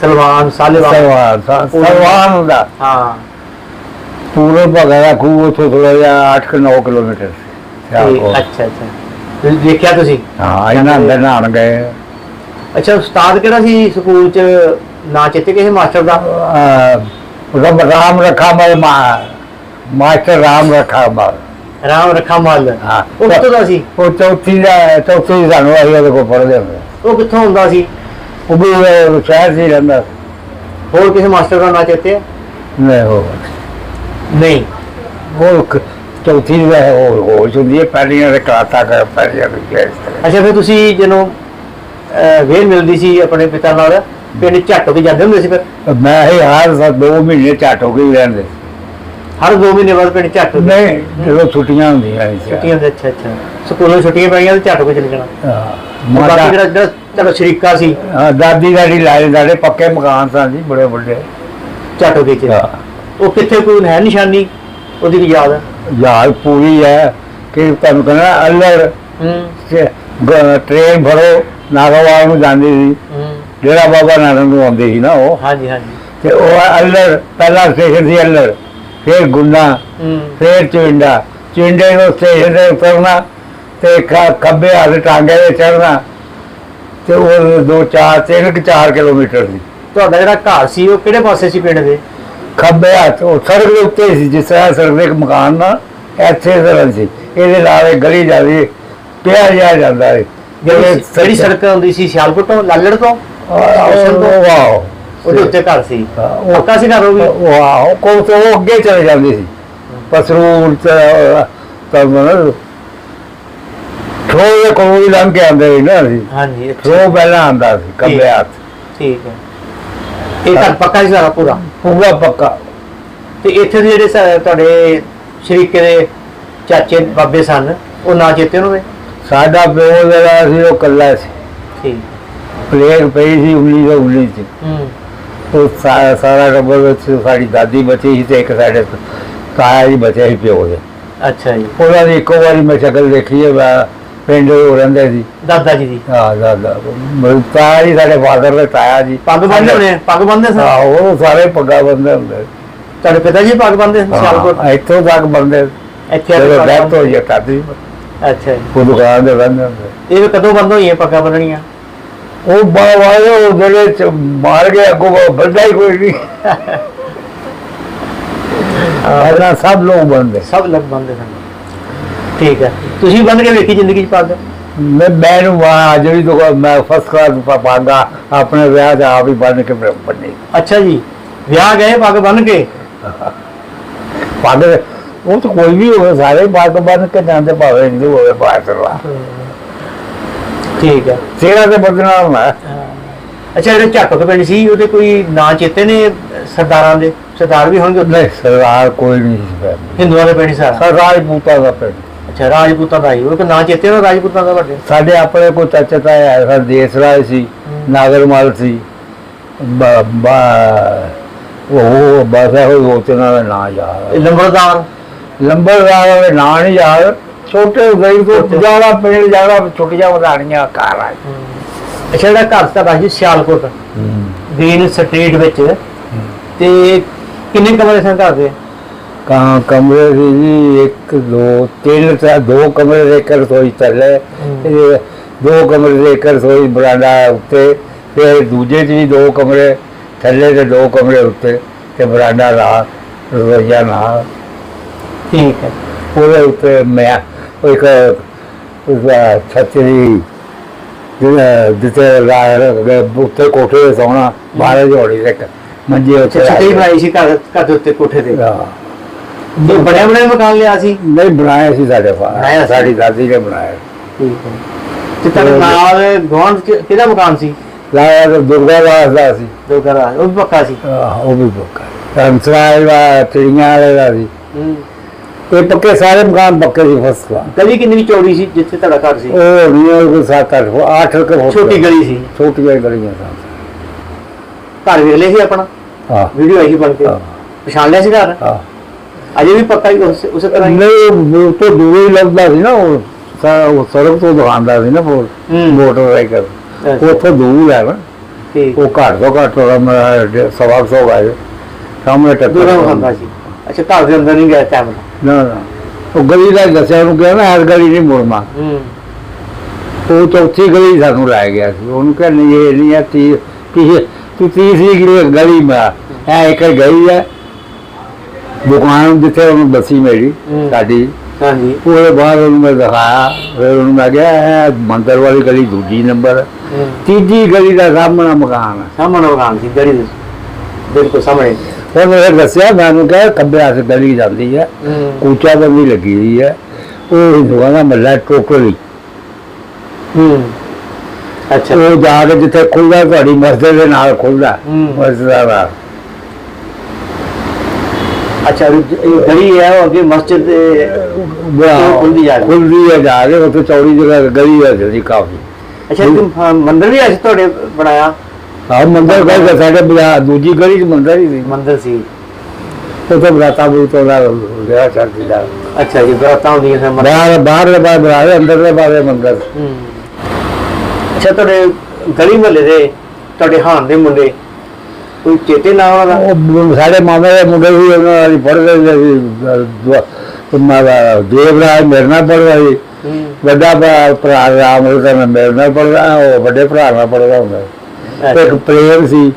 Speaker 1: ਸਲਵਾਨ ਸਾਲੇਵਾਨ
Speaker 2: ਸਲਮਾਨ ਸ- ਸਲਮਾਨ ਹੁੰਦਾ
Speaker 1: ਹਾਂ
Speaker 2: ਪੂਰੇ ਭਗਾ ਦਾ ਖੂਹ ਉੱਥੋਂ ਥੋੜਾ ਜਿਹਾ 8-9 ਕਿਲੋਮੀਟਰ ਸੀ ਸਿਆਲਕੋਟ।
Speaker 1: ਅੱਛਾ ਅੱਛਾ ਤੁਸੀਂ ਦੇਖਿਆ ਤੁਸੀਂ
Speaker 2: ਹਾਂ ਇਹਨਾਂ ਗਏ
Speaker 1: ਅੱਛਾ ਉਸਤਾਦ ਕਿਹੜਾ ਸੀ ਸਕੂਲ ਚ ਨਾਂ ਚੇਤੇ ਕਿਸੇ ਮਾਸਟਰ ਦਾ
Speaker 2: ਅਹ ਰੱਬ ਰਾਮ ਰਖਾ ਮਲ ਮਾਸਟਰ ਰਾਮ ਰਖਾ ਮਲ
Speaker 1: ਰਾਮ ਰਖਾ ਮੱਲ
Speaker 2: ਹਾਂ
Speaker 1: ਉਹ ਕਿੱਥੋਂ ਦਾ ਸੀ
Speaker 2: ਉਹ ਚੌਥੀ ਦਾ ਚੌਥੀ ਦੀ ਸਾਨੂੰ ਆਈ ਉਹਦੇ ਕੋਲ ਪੜ੍ਹਦੇ ਹੁੰਦੇ
Speaker 1: ਉਹ ਕਿੱਥੋਂ ਹੁੰਦਾ ਸੀ?
Speaker 2: ਉਹ ਵੀ ਸ਼ਹਿਰ 'ਚ ਹੀ ਰਹਿੰਦਾ
Speaker 1: ਹੋਰ ਕਿਸੇ ਮਾਸਟਰ ਦਾ ਨਾਂ ਚੇਤੇ ਹੈ
Speaker 2: ਨਹੀਂ ਉਹ
Speaker 1: ਨਹੀਂ।
Speaker 2: ਉਹ ਕ- ਚੌਥੀ ਦਾ ਹੈ, ਉਹ ਹੋ ਹੁੰਦੀ ਹੈ ਪਹਿਲੀਆਂ ਦੇ ਕਲਾਤਾ ਕਰ ਪਹਿਲੀਆਂ ਦੇ ਤਰ੍ਹਾਂ
Speaker 1: ਅੱਛਾ ਫਿਰ ਤੁਸੀਂ ਜਦੋਂ ਅਹ, ਵੇਲ ਮਿਲਦੀ ਸੀ ਆਪਣੇ ਪਿਤਾ ਨਾਲ ਪਿੰਡ ਝੱਟ ਵੀ ਜਾਂਦੇ ਹੁੰਦੇ ਸੀ ਫਿਰ?
Speaker 2: ਮੈਂ ਇਹ ਹਰ ਸਾਲ ਦੋ ਮਹੀਨੇ ਝੱਟ ਹੋ ਕੇ ਹੀ ਰਹਿੰਦੇ
Speaker 1: ਹਰ 2 ਮਹੀਨੇ ਬਾਅਦ ਪਿੰਡ ਝੱਟ
Speaker 2: ਨਹੀਂ ਜਦੋਂ ਛੁੱਟੀਆਂ ਹੁੰਦੀਆਂ ਸੀ।
Speaker 1: ਛੁੱਟੀਆਂ ਦੇ ਅੱਛਾ ਅੱਛਾ। ਸਕੂਲੋਂ ਛੁੱਟੀਆਂ ਪਈਆਂ ਤੇ ਝੱਟ ਕੋ ਚਲੇ ਜਾਣਾ।
Speaker 2: ਹਾਂ,
Speaker 1: ਬਾਕੀ
Speaker 2: ਮਾਤਾ
Speaker 1: ਜਿਹੜਾ ਜਿਹੜਾ ਤੁਹਾਡਾ ਸ਼ਰੀਕਾ ਸੀ।
Speaker 2: ਹਾਂ, ਦਾਦੀ ਦਾਦੀ ਲਾਏ ਦਾਦੇ ਪੱਕੇ ਮਕਾਨ ਸਨ ਜੀ ਬੜੇ ਵੱਡੇ।
Speaker 1: ਝੱਟ ਕੇ ਚ
Speaker 2: ਹਾਂ।
Speaker 1: ਉਹ ਕਿੱਥੇ ਕੋਈ ਹੈ ਨਿਸ਼ਾਨੀ? ਉਹਦੀ ਵੀ ਯਾਦ ਹੈ
Speaker 2: ਯਾਦ ਪੂਰੀ ਹੈ ਕਿ ਤੁਹਾਨੂੰ ਕਹਿੰਦਾ ਅੱਲਰ
Speaker 1: ਹੂੰ।
Speaker 2: ਗ- ਟ੍ਰੇਨ ਭਰੋ ਨਾਗਵਾਲ ਨੂੰ ਜਾਂਦੀ ਸੀ।
Speaker 1: ਹੂੰ।
Speaker 2: ਡੇਰਾ ਬਾਬਾ ਨਾਨਕ ਨੂੰ ਆਉਂਦੀ ਸੀ ਨਾ ਉਹ।
Speaker 1: ਹਾਂਜੀ ਹਾਂਜੀ।
Speaker 2: ਤੇ ਉਹ ਅੱਲਰ ਪਹਿਲਾ ਸਟੇਸ਼ਨ ਸੀ ਅੱਲਰ ਫਿਰ ਗੁੰਨਾ
Speaker 1: ਹੂੰ।
Speaker 2: ਫਿਰ ਚਿੰਡਾ। ਚਿੰਡੇ ਨੂੰ ਸਟੇਸ਼ਨ ਤੇ ਉਤਰਨਾ ਤੇ ਖੱਬੇ ਹੱਥ ਟਾਂਗੇ ਤੇ ਚੜਨਾ ਤੇ ਉਹ ਦੋ ਚਾਰ ਤਿੰਨ ਕੁ ਚਾਰ ਕਿਲੋਮੀਟਰ ਸੀ
Speaker 1: ਤੁਹਾਡਾ ਜਿਹੜਾ ਘਰ ਸੀ ਉਹ ਕਿਹੜੇ ਪਾਸੇ ਸੀ ਪਿੰਡ ਦੇ?
Speaker 2: ਖੱਬੇ ਹੱਥ ਉਹ ਸੜਕ ਦੇ ਉੱਤੇ ਸੀ ਜਿਸ ਤਰ੍ਹਾਂ ਸੜਕ ਦੇ ਇੱਕ ਮਕਾਨ ਨਾ ਇੱਥੇ ਸੜਕ ਸੀ। ਇਹਦੇ ਨਾਲ ਇਹ ਗਲੀ ਜਾਂਦੀ ਪਿਆ ਜਿਹਾ ਜਾਂਦਾ ਹੈ
Speaker 1: ਜਿਹੜੀ ਜਿਹੜੀ ਸੜਕ ਹੁੰਦੀ ਸੀ ਸਿਆਲਕੋਟ ਤੋਂ ਲਾਲੜ ਤੋਂ?
Speaker 2: ਵਾਓ
Speaker 1: ਉਹਦੇ ਉੱਤੇ ਘਰ ਸੀ। ਪੱਕਾ ਸੀ ਘਰ ਉਹ ਵੀ?
Speaker 2: ਵਾਓ ਕੋਲ ਤੋਂ ਅੱਗੇ ਚਲੇ ਜਾਂਦੀ ਸੀ। ਪਸਰੂਰ ਤੇ ਤਾਂ ਮਨ ਥੋੜੇ ਕੋਲ ਵੀ ਲੰਘ ਕੇ ਆਉਂਦੇ ਸੀ ਨਾ ਅਸੀਂ।
Speaker 1: ਹਾਂਜੀ ਅੱਛਾ।
Speaker 2: ਥੋ ਪਹਿਲਾਂ ਆਉਂਦਾ ਸੀ ਖੱਬੇ ਹੱਥ।
Speaker 1: ਠੀਕ ਹੈ। ਇਹ ਪੱਕਾ ਸੀ ਸਾਰਾ ਪੂਰਾ?
Speaker 2: ਪੂਰਾ ਪੱਕਾ।
Speaker 1: ਤੇ ਇੱਥੇ ਦੇ ਜਿਹੜੇ ਸਾ- ਤੁਹਾਡੇ ਸ਼ਰੀਕੇ ਦੇ ਚਾਚੇ ਬਾਬੇ ਸਨ ਉਹ ਨਾਂ ਚੇਤੇ ਉਹਨਾਂ ਦੇ?
Speaker 2: ਸਾਡਾ ਪਿਓ ਜਿਹੜਾ ਸੀ ਉਹ ਕੱਲਾ ਸੀ।
Speaker 1: ਠੀਕ।
Speaker 2: ਪਲੇਗ ਪਈ ਸੀ 1919 ਚ।
Speaker 1: ਹੂੰ।
Speaker 2: ਉਹ ਸਾ- ਸਾਰਾ ਟੱਬਰ ਵਿੱਚ ਸਾਡੀ ਦਾਦੀ ਬਚੀ ਸੀ ਤੇ ਇੱਕ ਸਾਡੇ ਤਾਇਆ ਜੀ ਬਚਿਆ ਸੀ ਪਿਓ ਦੇ।
Speaker 1: ਅੱਛਾ ਜੀ।
Speaker 2: ਉਹਨਾਂ ਦੀ ਇੱਕੋ ਵਾਰੀ ਮੈਂ ਸ਼ਕਲ ਦੇਖੀ ਹੈ ਮੈਂ ਪਿੰਡ ਉਹ ਰਹਿੰਦੇ ਸੀ।
Speaker 1: ਦਾਦਾ ਜੀ ਦੀ।
Speaker 2: ਹਾਂ ਦਾਦਾ। ਤਾਇਆ ਜੀ ਸਾਡੇ ਫਾਦਰ ਦੇ ਤਾਇਆ ਜੀ।
Speaker 1: ਪੱਗ ਬੰਨ੍ਹਦੇ ਹੋਣੇ ਆ? ਪੱਗ ਬੰਨ੍ਹਦੇ ਸਨ
Speaker 2: ਹਾਂ ਉਹ ਸਾਰੇ ਪੱਗਾਂ ਬੰਦੇ ਹੁੰਦੇ।
Speaker 1: ਤੁਹਾਡੇ ਪਿਤਾ ਜੀ ਪੱਗ ਬੰਨ੍ਹਦੇ ਸਨ ਸਿਆਲਕੋਟ
Speaker 2: ਹਾਂ, ਇੱਥੋਂ ਤੱਕ ਬੰਦੇ
Speaker 1: ਇੱਥੇ ਆ ਕੇ
Speaker 2: ਜਦੋਂ
Speaker 1: ਪੱਗ
Speaker 2: ਡੈਥ
Speaker 1: ਬੰਨ੍ਹਦੇ।
Speaker 2: ਹੋਈ ਹੈ। ਕਾਦੀ
Speaker 1: ਅੱਛਾ ਜੀ।
Speaker 2: ਉਹ ਦੁਕਾਨ ਦੇ ਬੰਦੇ ਹੁੰਦੇ।
Speaker 1: ਇਹ ਵੀ ਕਦੋਂ ਬੰਦ ਹੋਈਆਂ ਪੱਗਾਂ ਬੰਨਣੀਆਂ
Speaker 2: ਉਹ ਬਾਵਾਏ ਉਹ ਜਿਹੜੇ ਚ ਮਾਰ ਗਿਆ ਅੱਗੋਂ ਬੰਦਾ ਹੀ ਕੋਈ ਨਹੀਂ। ਪਹਿਲਾਂ ਸਭ ਲੋਕ ਬੰਦੇ
Speaker 1: ਸਭ ਲੋਕ ਬੰਨਦੇ ਸਨ। ਠੀਕ ਹੈ। ਤੁਸੀਂ ਬੰਨ ਕੇ ਵੇਖੀ ਜ਼ਿੰਦਗੀ ਚ ਪੱਗ
Speaker 2: ਮੈਂ ਮੈਨੂੰ ਅੱਜ ਵੀ ਦੁਕਾਨ ਮੈਂ ਫਸਟ ਕਲਾਸ ਪਾਗਾ ਆਪਣੇ ਵਿਆਹ ਦਾ ਆਪ ਹੀ ਬੰਨ ਕੇ ਮੈਂ ਬੰਨੀ
Speaker 1: ਅੱਛਾ ਜੀ ਵਿਆਹ ਗਏ ਪੱਗ ਬੰਨ ਕੇ?
Speaker 2: ਪੱਗ ਉਹ ਤਾਂ ਕੋਈ ਵੀ ਹੋਵੇ ਸਾਰੇ ਪੱਗ ਬੰਨ ਕੇ ਜਾਂਦੇ ਭਾਵੇਂ ਹਿੰਦੂ ਹੋਵੇ ਬਾਸਰਵਾ
Speaker 1: ਠੀਕ ਹੈ।
Speaker 2: ਤੇਰਾ ਤੇ ਬੰਦਨਾ ਹੁੰਦਾ
Speaker 1: ਅੱਛਾ ਜਿਹੜੇ ਝੱਟਕ ਪਿੰਡ ਸੀ ਉਹਦੇ ਕੋਈ ਨਾਂ ਚੇਤੇ ਨੇ ਸਰਦਾਰਾਂ ਦੇ? ਸਰਦਾਰ ਵੀ ਹੋਣਗੇ?
Speaker 2: ਨਹੀਂ ਸਰਦਾਰ ਕੋਈ ਨਹੀਂ।
Speaker 1: ਹਿੰਦੂਆਂ ਦੇ ਪਿੰਡ ਸਾਰਾ?
Speaker 2: ਸਰਦਾਰ ਪੂਤਾ ਦਾ ਪਿੰਡ।
Speaker 1: ਅੱਛਾ ਰਾਜਪੂਤਾਂ ਦਾ ਹੀ। ਉਹ ਕੋਈ ਨਾਂ ਚੇਤੇ ਨਾ ਰਾਜਪੂਤਾਂ ਦਾ ਵੱਡੇ।
Speaker 2: ਸਾਡੇ ਆਪਣੇ ਕੋਈ ਚਾਚਾ ਤਾਇਆ ਹੈ ਸਰ ਦੇਸਰਾਜ ਸੀ
Speaker 1: ਹਮ।
Speaker 2: ਨਾਗਰਮਲ ਸੀ। ਬ- ਬ- ਉਹ ਬਸ ਇਹੋ ਹੀ ਤੇ ਨਾਲ ਨਾਂ ਯਾਦ
Speaker 1: ਲੰਬੜਦਾਰ?
Speaker 2: ਲੰਬਰਦਾਰ ਦੇ ਨਾਂ ਨਹੀਂ ਯਾਦ। ਛੋਟੇ ਗਈ। ਤੋਂ ਜਾਣਾ ਪਿੰਡ ਜਾਣਾ ਛੁੱਟੀਆਂ ਵਧਾਣੀਆਂ ਘਰ ਆ
Speaker 1: ਅੱਛਾ ਜਿਹੜਾ ਘਰ ਤੁਹਾਡਾ ਸੀ ਸਿਆਲਕੋਟ। ਗ੍ਰੀਨ ਸਟਰੀਟ ਵਿੱਚ। ਤੇ ਕਿੰਨੇ ਕਮਰੇ ਸਨ ਘਰ ਦੇ?
Speaker 2: ਕਾਂ ਕਮਰੇ ਸੀ ਜੀ ਇੱਕ ਦੋ ਤਿੰਨ ਚਾਰ ਦੋ ਕਮਰੇ ਦੇ ਇੱਕ ਰਸੋਈ ਥੱਲੇ। ਤੇ ਦੋ ਕਮਰੇ ਦੇ ਇੱਕ ਰਸੋਈ ਬਰਾਂਡਾ ਉੱਤੇ ਫਿਰ ਦੂਜੇ ਵੀ ਦੋ ਕਮਰੇ ਥੱਲੇ ਤੇ ਦੋ ਕਮਰੇ ਉੱਤੇ ਤੇ ਬਰਾਂਡਾ ਨਾਲ ਰਸੋਈਆ ਨਾਲ।
Speaker 1: ਠੀਕ ਹੈ।
Speaker 2: ਉਹਦੇ ਉੱਤੇ ਮੈਂ ਉਹ ਇੱਕ ਉਹਦਾ ਛਤਰੀ ਜਿਹੜਾ ਜਿੱਥੇ ਲਾ- ਉੱਤੇ ਕੋਠੇ ਤੇ ਸੌਣਾ ਬਾਹਰ ਜੋੜੀ ਤੇ ਇੱਕ ਮੰਜੀ ਉੱਤੇ
Speaker 1: ਅੱਛਾ ਛੱਤੀ ਬਣਾਈ ਸੀ ਘਰ ਦੇ ਉੱਤੇ ਕੋਠੇ ਤੇ?
Speaker 2: ਹਾਂ।
Speaker 1: ਇਹ ਬਣਿਆ ਬਣਿਆ ਮਕਾਨ ਲਿਆ ਸੀ?
Speaker 2: ਨਹੀਂ ਬਣਾਇਆ ਸੀ ਸਾਡੇ
Speaker 1: ਬਣਾਇਆ ਸੀ।
Speaker 2: ਸਾਡੀ ਦਾਦੀ ਨੇ ਬਣਾਇਆ।
Speaker 1: ਠੀਕ ਹੈ। ਤੇ ਤੁਹਾਡੇ ਨਾਲ ਗਵਾਂਢ ਕਿ- ਕਿਹਦਾ ਮਕਾਨ ਸੀ?
Speaker 2: ਲਾਇਆ ਤਾਂ ਦੁਰਗਾ ਦਾਸ ਦਾ ਸੀ।
Speaker 1: ਦੋ ਘਰ ਆ, ਉਹ ਵੀ ਪੱਕਾ ਸੀ?
Speaker 2: ਆਹ, ਉਹ ਵੀ ਪੱਕਾ ਦਾ ਚਿੜੀਆਂ ਵਾਲੇ ਦਾ ਸੀ। ਇਹ ਪੱਕੇ ਸਾਰੇ ਮਕਾਨ ਪੱਕੇ ਸੀ ਫਸਟ ਕਲਾਸ
Speaker 1: ਗਲੀ ਕਿੰਨੀ ਚੌੜੀ ਸੀ ਜਿੱਥੇ ਤੁਹਾਡਾ ਘਰ ਸੀ?
Speaker 2: ਉਹ ਨਹੀਂ ਉਹ ਕੋਈ ਸੱਤ ਅੱਠ ਫੁੱਟ, ਅੱਠ ਕੁ ਫੁੱਟ।
Speaker 1: ਛੋਟੀ ਗਲੀ ਸੀ।
Speaker 2: ਛੋਟੀਆਂ ਗਲੀਆਂ ਸਨ।
Speaker 1: ਘਰ ਵੇਖ ਲਿਆ ਸੀ ਆਪਣਾ?
Speaker 2: ਹਾਂ।
Speaker 1: ਵੀਡੀਓ ਆਈ ਸੀ ਬਣ ਕੇ।
Speaker 2: ਹਾਂ।
Speaker 1: ਪਛਾਣ ਲਿਆ ਸੀ ਘਰ?
Speaker 2: ਹਾਂ।
Speaker 1: ਅਜੇ ਵੀ ਪੱਕਾ ਹੀ ਉਸ ਉਸੇ ਤਰ੍ਹਾਂ ਹੀ?
Speaker 2: ਨਹੀਂ ਉਹ ਤੋਂ ਦੂਰ ਹੀ ਲੱਭਦਾ ਸੀ ਨਾ ਉਹ ਸਾ- ਉਹ ਸੜਕ ਤੋਂ ਦੁਕਾਨਦਾਰ ਸੀ ਨਾ ਉਹ
Speaker 1: ਹੂੰ।
Speaker 2: ਮੋਟਰਸਾਈਕਲ।
Speaker 1: ਅੱਛਾ,
Speaker 2: ਉੱਥੋਂ ਦੂਰ ਹੈ ਨਾ।
Speaker 1: ਠੀਕ।
Speaker 2: ਉਹ ਘੱਟ ਤੋਂ ਘੱਟ ਉਹਦਾ ਮੇਰਾ ਡੇ- ਸਵਾ ਕੁ ਸੌ ਗਾਇ ਸਾਹਮਣੇ ਟੱਕਰ
Speaker 1: ਦੂਰੋਂ ਖਾਂਦਾ ਸੀ। ਅੱਛਾ ਘਰ ਦੇ ਅੰਦਰ ਨਹੀਂ ਗਿਆ ਟਾਈਮ
Speaker 2: ਨਾ ਨਾ। ਉਹ ਗਲੀ ਦਾ ਹੀ ਦੱਸਿਆ ਉਹਨੂੰ ਕਿਹਾ ਨਾ ਇਸ ਗਲੀ ਨਹੀਂ ਮੁੜਨਾ
Speaker 1: ਹੂੰ।
Speaker 2: ਉਹ ਚੌਥੀ ਗਲੀ ਸਾਨੂੰ ਲੈ ਗਿਆ ਸੀ। ਉਹਨੂੰ ਕਿਹਾ ਨਹੀਂ ਇਹ ਨਹੀਂ ਹੈ ਤੀ ਕੀ ਤੂੰ ਤੀਸਰੀ ਗਲੀ- ਗਲੀ ਮਾ। ਹੈ ਇੱਕ ਗਲੀ ਹੈ ਦੁਕਾਨ ਜਿੱਥੇ ਉਹਨੂੰ ਬੱਸੀ ਮੇਰੀ। ਸਾਡੀ।
Speaker 1: ਹਾਂਜੀ।
Speaker 2: ਉਹਦੇ ਬਾਅਦ ਉਹਨੂੰ ਮੈਂ ਦਿਖਾਇਆ ਫਿਰ ਉਹਨੂੰ ਮੈਂ ਕਿਹਾ ਇਹ ਮੰਦਰ ਵਾਲੀ ਗਲੀ ਦੂਜੀ ਨੰਬਰ ਤੀਜੀ ਗਲੀ ਦਾ ਸਾਹਮਣਾ ਮਕਾਨ ਹੈ।
Speaker 1: ਸਾਹਮਣੇ ਮਕਾਨ ਸੀ ਗੜੀ ਦੇ ਬਿਲਕੁਲ ਸਾਹਮਣੇ।
Speaker 2: ਫਿਰ ਮੈਂ ਦੱਸਿਆ ਮੈਨੂੰ ਕਿਹਾ ਖੱਬੇ ਹੱਥ ਗਲੀ ਜਾਂਦੀ ਹੈ। ਕੂਚਾ ਬੰਦੀ ਲੱਗੀ ਹੋਈ ਹੈ। ਉਹ ਹਿੰਦੂਆਂ ਦਾ ਮੱਲਾ ਟੋਕਰੀ।
Speaker 1: ਹੂੰ। ਅੱਛਾ।
Speaker 2: ਉਹ ਜਾ ਕੇ ਜਿੱਥੇ ਖੁੱਲਦਾ ਤੁਹਾਡੀ ਮਸਜਿਦ ਦੇ ਨਾਲ ਖੁੱਲਦਾ। ਮਸਜਿਦ ਦਾ ਨਾਲ।
Speaker 1: ਅੱਛਾ ਇਹ ਗਲੀ ਹੈ ਉਹ ਅੱਗੇ ਮਸਜਿਦ ਦੇ
Speaker 2: ਉਹ
Speaker 1: ਖੁੱਲਦੀ ਜਾ ਰਹੀ।
Speaker 2: ਖੁੱਲਦੀ ਹੈ ਜਾ ਕੇ ਉੱਥੇ ਚੌੜੀ ਜਗ੍ਹਾ ਗਲੀ ਹੈ ਜਿਹੜੀ ਕਾਫੀ।
Speaker 1: ਅੱਛਾ ਇੱਕ ਹਾਂ, ਮੰਦਿਰ ਵੀ ਅੱਜ ਤੁਹਾਡੇ ਬਣਾਇਆ?
Speaker 2: ਆਹ ਮੰਦਰ ਕਹਿੰਦੇ ਸਾਡੇ ਬਾਜ਼ਾਰ ਦੂਜੀ ਗਲੀ ਚ ਮੰਦਰ ਹੀ
Speaker 1: ਮੰਦਿਰ ਸੀ।
Speaker 2: ਬਰਾਤਾ
Speaker 1: ਅੱਛਾ ਜੀ ਬਰਾਤਾਂ ਹੁੰਦੀਆਂ ਸਨ
Speaker 2: ਬਾਹਰ ਬਾਹਰ ਦੇ ਬਾਹਰ ਬਰਾਦੇ ਅੰਦਰ ਦੇ ਬਾਹਰ ਮੰਦਰ।
Speaker 1: ਅੱਛਾ ਤੁਹਾਡੇ ਗਲੀ ਮਹੱਲੇ ਦੇ ਤੁਹਾਡੇ ਹਾਨ ਦੇ ਮੁੰਡੇ ਕੋਈ ਚੇਤੇ ਨਾ ਉਹਦਾ
Speaker 2: ਉਹ ਸਾਡੇ ਮਾਮੇ ਦੇ ਮੁੰਡੇ ਵੀ ਉਹਨਾਂ ਵਾਲੀ ਪੜ੍ਹਦੇ ਸੀ ਤੁਹਾਡਾ ਦੇਵਰਾਜ ਮੇਰੇ ਨਾਲ ਪੜ੍ਹਦਾ ਸੀ। ਵੱਡਾ ਭਰਾ- ਰਾਮ ਰਤਨ ਮੇਰੇ ਨਾਲ ਪੜ੍ਹਦਾ ਉਹ ਵੱਡੇ ਭਰਾ ਨਾਲ ਪੜ੍ਹਦਾ ਹੁੰਦਾ। ਇੱਕ ਪ੍ਰੇਮ ਸੀ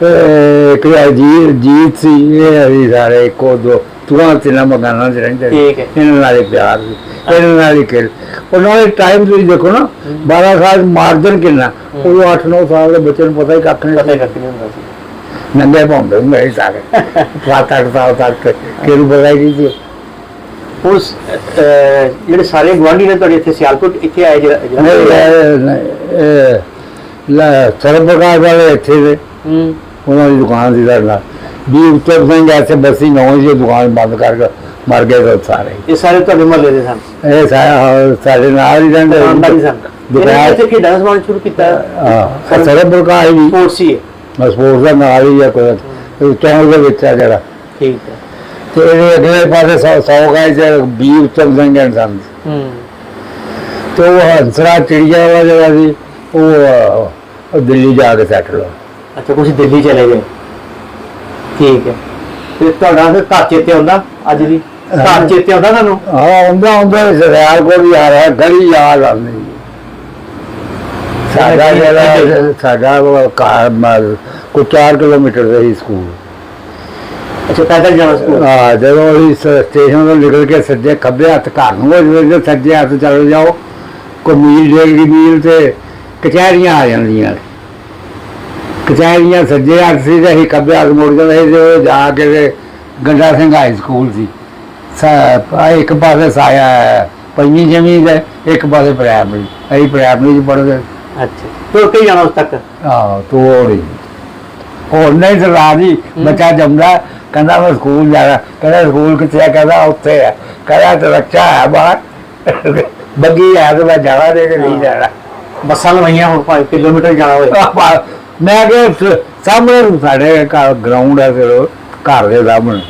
Speaker 2: ਤੇ ਇੱਕ ਅਜੀਤ ਜੀਤ ਸੀ ਇਹ ਸਾਰੇ ਇੱਕੋ ਦੋ ਤੁਹਾਂ ਤਿੰਨਾਂ ਮਕਾਨਾਂ 'ਚ ਰਹਿੰਦੇ ਸੀ।
Speaker 1: ਠੀਕ ਹੈ।
Speaker 2: ਇਹਨਾਂ ਨਾਲ ਹੀ ਪਿਆਰ ਸੀ। ਇਹਨਾਂ ਨਾਲ ਹੀ ਖੇਡ ਉਹਨਾਂ ਦੇ ਟਾਈਮ ਤੁਸੀਂ ਦੇਖੋ ਨਾ 12 ਸਾਲ ਮਾਰਜਨ ਕਿੰਨਾ। ਉਹ 8-9 ਸਾਲ ਦੇ ਬੱਚੇ ਨੂੰ ਪਤਾ ਹੀ ਕੱਖ ਨਹੀਂ
Speaker 1: ਪਤਾ ਹੀ ਕੱਖ ਨਹੀਂ ਹੁੰਦਾ ਸੀ।
Speaker 2: ਨੰਗੇ ਪਾਉਂਦੇ ਹੁੰਦੇ ਸੀ ਸਾਰੇ। ਸੱਤ ਅੱਠ ਸਾਲ ਤੱਕ ਕਿਹਨੂੰ ਪਤਾ ਹੀ ਨਹੀਂ ਸੀ।
Speaker 1: ਹੁਣ ਸ- ਅਹ, ਜਿਹੜੇ ਸਾਰੇ ਗਵਾਂਢੀ ਨੇ ਤੁਹਾਡੇ ਇੱਥੇ ਸਿਆਲਕੋਟ ਇੱਥੇ ਆਏ ਜਿਹੜਾ
Speaker 2: ਨਹੀਂ
Speaker 1: ਜਿਹੜਾ-
Speaker 2: ਇਹ- ਇਹ ਲੈ ਸਰਬਕਾਰ ਵਾਲੇ ਇੱਥੇ ਦੇ
Speaker 1: ਹੂੰ।
Speaker 2: ਉਹਨਾਂ ਦੀ ਦੁਕਾਨ ਸੀ ਸਾਡੇ ਨਾਲ। ਵੀ ਉੱਤਰ ਸਿੰਘ ਐਸੇ ਬਸੀ ਨੌਂ ਸੀ ਦੁਕਾਨ ਬੰਦ ਕਰਕੇ ਮਰ ਗਏ ਸਾਰੇ।
Speaker 1: ਇਹ ਸਾਰੇ ਤੁਹਾਡੇ ਮਹੱਲੇ ਦੇ ਸਨ?
Speaker 2: ਇਹ ਸਾਰਾ ਸਾਡੇ ਨਾਲ ਹੀ ਰਹਿੰਦੇ
Speaker 1: ਦੁਕਾਨਦਾਰੀ ਸਨ।
Speaker 2: ਦੁਕਾਨ-
Speaker 1: ਇੱਥੇ ਖੇਡਾਂ ਦਾ ਸਮਾਨ ਸ਼ੁਰੂ ਕੀਤਾ?
Speaker 2: ਹਾਂ ਸਰਬਕਾਰ ਵੀ।
Speaker 1: ਸਪੋਰਟਸ ਸੀ ਇਹ।
Speaker 2: ਸਪੋਰਟਸ ਦਾ ਨਾਲ ਹੀ ਆ ਕੋਈ। ਚੌਂਕ ਦੇ ਵਿੱਚ ਆ ਜਿਹੜਾ।
Speaker 1: ਠੀਕ ਹੈ।
Speaker 2: ਤੇ ਇਹਦੇ ਅਗਲੇ ਪਾਸੇ ਸੌ ਗਾਇ ਚ ਵੀ ਉੱਤਮ ਸਿੰਘ ਐਂਡ ਸੰਸ
Speaker 1: ਹੂੰ।
Speaker 2: ਤੇ ਉਹ ਹੰਸਰਾ ਚਿੜੀਆ ਵਾਲਾ ਜਿਹੜਾ ਸੀ ਉਹ ਦਿੱਲੀ ਜਾ ਕੇ ਸੈਟਲ ਹੋ
Speaker 1: ਅੱਛਾ ਤੁਸੀਂ ਦਿੱਲੀ ਚਲੇ ਗਏ? ਠੀਕ ਹੈ। ਤੇ ਤੁਹਾਡਾ ਫਿਰ ਘਰ ਚੇਤੇ ਆਉਂਦਾ ਅੱਜ ਵੀ? ਘਰ ਚੇਤੇ ਆਉਂਦਾ ਤੁਹਾਨੂੰ?
Speaker 2: ਹਾਂ ਹੁੰਦਾ ਹੁੰਦਾ ਰਿਆਲ ਕੋਲ ਵੀ ਆ ਰਿਹਾ ਗਲੀ ਯਾਦ ਆਉਂਦੀ ਸਾਡਾ ਜਿਹੜਾ ਸਾਡਾ ਉਹ ਘਰ ਮ- ਕੋਈ 4 ਕਿਲੋਮੀਟਰ ਦਾ ਹੀ ਸਕੂਲ।
Speaker 1: ਅੱਛਾ ਪੈਦਲ ਜਾਣਾ ਸਕੂਲ?
Speaker 2: ਹਾਂ ਜਦੋਂ ਅਸੀਂ ਸਟੇਸ਼ਨ ਤੋਂ ਨਿਕਲ ਕੇ ਸੱਜੇ ਖੱਬੇ ਹੱਥ ਘਰ ਨੂੰ ਹੋ ਜਾਵੇ ਜੇ ਸੱਜੇ ਹੱਥ ਚਲੇ ਜਾਓ। ਕੋਈ ਮੀਲ ਡੇਢ ਦੀ ਮੀਲ ਤੇ ਕਚਹਿਰੀਆਂ ਆ ਜਾਂਦੀਆਂ ਕਚਹਿਰੀਆਂ ਸੱਜੇ ਹੱਥ ਸੀ ਤੇ ਅਸੀਂ ਖੱਬੇ ਹੱਥ ਮੁੜ ਜਾਂਦੇ ਸੀ ਤੇ ਜਾ ਕੇ ਤੇ ਗੰਡਾ ਸਿੰਘ ਹਾਈ ਸਕੂਲ ਸੀ। ਸਾ- ਆਹ ਇੱਕ ਪਾਸੇ ਸਾਇਆ ਹੈ, ਪੰਜਵੀਂ ਜਮੀ ਦੇ ਇੱਕ ਪਾਸੇ ਪ੍ਰਾਇਮਰੀ ਅਸੀਂ ਪ੍ਰਾਇਮਰੀ ਚ ਪੜ੍ਹਦੇ।
Speaker 1: ਅੱਛਾ ਤੁਰ ਕੇ ਹੀ ਜਾਣਾ ਉਸ ਤੱਕ?
Speaker 2: ਆਹ ਤੋੜੀ ਹੋਰ ਨਹੀਂ ਸਰਦਾਰ ਜੀ ਬੱਚਾ ਜੰਮਦਾ ਕਹਿੰਦਾ ਮੈਂ ਸਕੂਲ ਜਾਣਾ ਕਹਿੰਦਾ ਸਕੂਲ ਕਿੱਥੇ ਹੈ ਕਹਿੰਦਾ ਉੱਥੇ ਹੈ ਕਹਿੰਦਾ ਤੇ ਰੱਖਿਆ ਹੈ ਬਾਹਰ। ਬੱਗੀ ਤੇ ਮੈਂ ਜਾਣਾ ਦੇ ਕੇ ਨਹੀਂ ਜਾਣਾ।
Speaker 1: ਬੱਸਾਂ ਲਵਾਈਆਂ ਹੁਣ 5 ਕਿਲੋਮੀਟਰ ਜਾਣਾ ਹੋਵੇ।
Speaker 2: ਮੈਂ ਕਿ ਸਾਹਮਣੇ ਸਾਡੇ ਘਰ ਗਰਾਊਂਡ ਹੈ ਫਿਰ ਘਰ ਦੇ ਸਾਹਮਣੇ।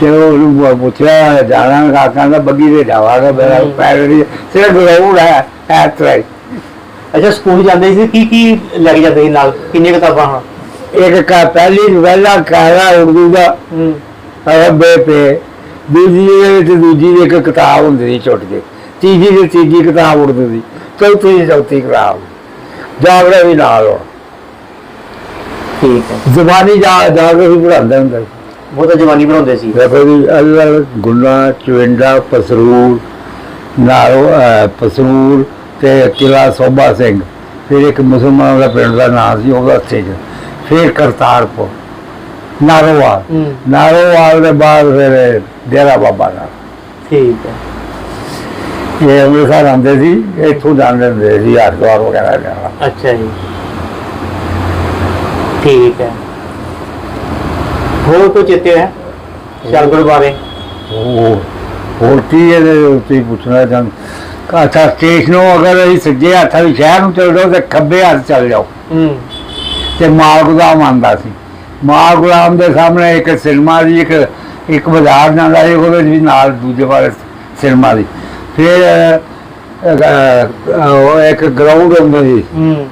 Speaker 2: ਤੇ ਉਹ ਪੁੱਛਿਆ ਜਾਣਾ ਕਾ ਕਹਿੰਦਾ ਬੱਗੀ ਦੇ ਜਾਵਾਂਗਾ ਮੇਰਾ। ਪੈਰ ਸਿਰਫ ਗਰਾਊਂਡ ਹੈ ਐ ਤਰੇ
Speaker 1: ਅੱਛਾ ਸਕੂਲ ਜਾਂਦੇ ਸੀ ਕੀ ਕੀ ਲੈ ਕੇ ਜਾਂਦੇ ਸੀ ਨਾਲ? ਕਿੰਨੀਆਂ ਕਿਤਾਬਾਂ ਹਨ
Speaker 2: ਇੱਕ ਕਾ ਪਹਿਲੀ ਨਵੈਲਾ ਕਾਰਾ ਉਰਦੂ ਦਾ।
Speaker 1: ਹੂੰ।
Speaker 2: ਅਰਬੇ ਪੇ। ਦੂਜੀ ਦੇ ਵਿੱਚ ਦੂਜੀ ਦੀ ਇੱਕ ਕਿਤਾਬ ਹੁੰਦੀ ਸੀ ਛੋਟੀ ਜਿਹੀ ਤੀਜੀ ਦੀ ਤੀਜੀ ਕਿਤਾਬ ਉਰਦੂ ਦੀ। ਚੌਥੀ ਦੀ ਚੌਥੀ ਕਿਤਾਬ। ਜਾਗਰੇ ਵੀ ਨਾਲ ਹੋ
Speaker 1: ਠੀਕ ਹੈ।
Speaker 2: ਜ਼ਬਾਨੀ ਜਾ ਜਾ ਕੇ ਵੀ ਪੜਾਉਂਦੇ ਹੁੰਦੇ ਸੀ।
Speaker 1: ਬਹੁਤਾ ਜਵਾਨੀ ਬਣਾਉਂਦੇ ਸੀ।
Speaker 2: ਦੇਖੋ ਜੀ ਅਲਰ ਗੁਨਾ ਚਵਿੰਡਾ ਪਸਰੂਰ ਨਾਰੋ ਪਸਰੂਰ ਤੇ ਕਿਲਾ ਸੋਭਾ ਸਿੰਘ। ਫਿਰ ਇੱਕ ਮੁਸਲਮਾਨ ਦਾ ਪਿੰਡ ਦਾ ਨਾਮ ਸੀ ਉਹਦਾ ਸੀ ਫਿਰ ਕਰਤਾਰਪੁਰ ਨਾਰੋਵਾਲ। ਨਾਰੋਵਾਲ ਦੇ ਬਾਅਦ ਫਿਰ ਡੇਰਾ ਬਾਬਾ ਦਾ
Speaker 1: ਠੀਕ ਹੈ।
Speaker 2: ਇਹ ਅੰਮ੍ਰਿਤਸਰ ਆਉਂਦੇ ਸੀ ਇੱਥੋਂ ਜਾਂਦੇ ਹੁੰਦੇ ਸੀ ਹਰਿਦੁਆਰ ਵਗੈਰਾ ਜਾਣਾ।
Speaker 1: ਅੱਛਾ ਜੀ। ਠੀਕ ਹੈ। ਹੋਰ ਕੋਈ ਚੇਤੇ ਹੈ? ਸਿਆਲਕੋਟ ਬਾਰੇ
Speaker 2: ਉਹ ਹੋਰ ਕੀ ਇਹਦੇ ਉੱਤੇ ਪੁੱਛਣਾ ਚਾਹੁੰਦਾ ਕਾਥਾ ਸਟੇਸ਼ਨੋਂ ਅਗਰ ਅਸੀਂ ਸੱਜੇ ਹੱਥ ਵਾਲੀ ਸ਼ਹਿਰ ਨੂੰ ਚੱਲ ਜਾਓ ਤੇ ਖੱਬੇ ਹੱਥ ਚੱਲ ਜਾਓ।
Speaker 1: ਹੂੰ।
Speaker 2: ਤੇ ਮਾਲ ਗੁਦਾਮ ਆਉਂਦਾ ਸੀ। ਮਾਲ ਗੁਦਾਮ ਦੇ ਸਾਹਮਣੇ ਇੱਕ ਸਿਨੇਮਾ ਦੀ ਇੱਕ ਇੱਕ ਬਾਜ਼ਾਰ ਜਾਂਦਾ ਸੀ ਉਹਦੇ ਵੀ ਨਾਲ ਦੂਜੇ ਵਾਲੇ ਸਿਨੇਮਾ ਦੀ ਫਿਰ ਉਹ ਇੱਕ ਗਰਾਊਂਡ ਹੁੰਦਾ ਸੀ।
Speaker 1: ਹੂੰ।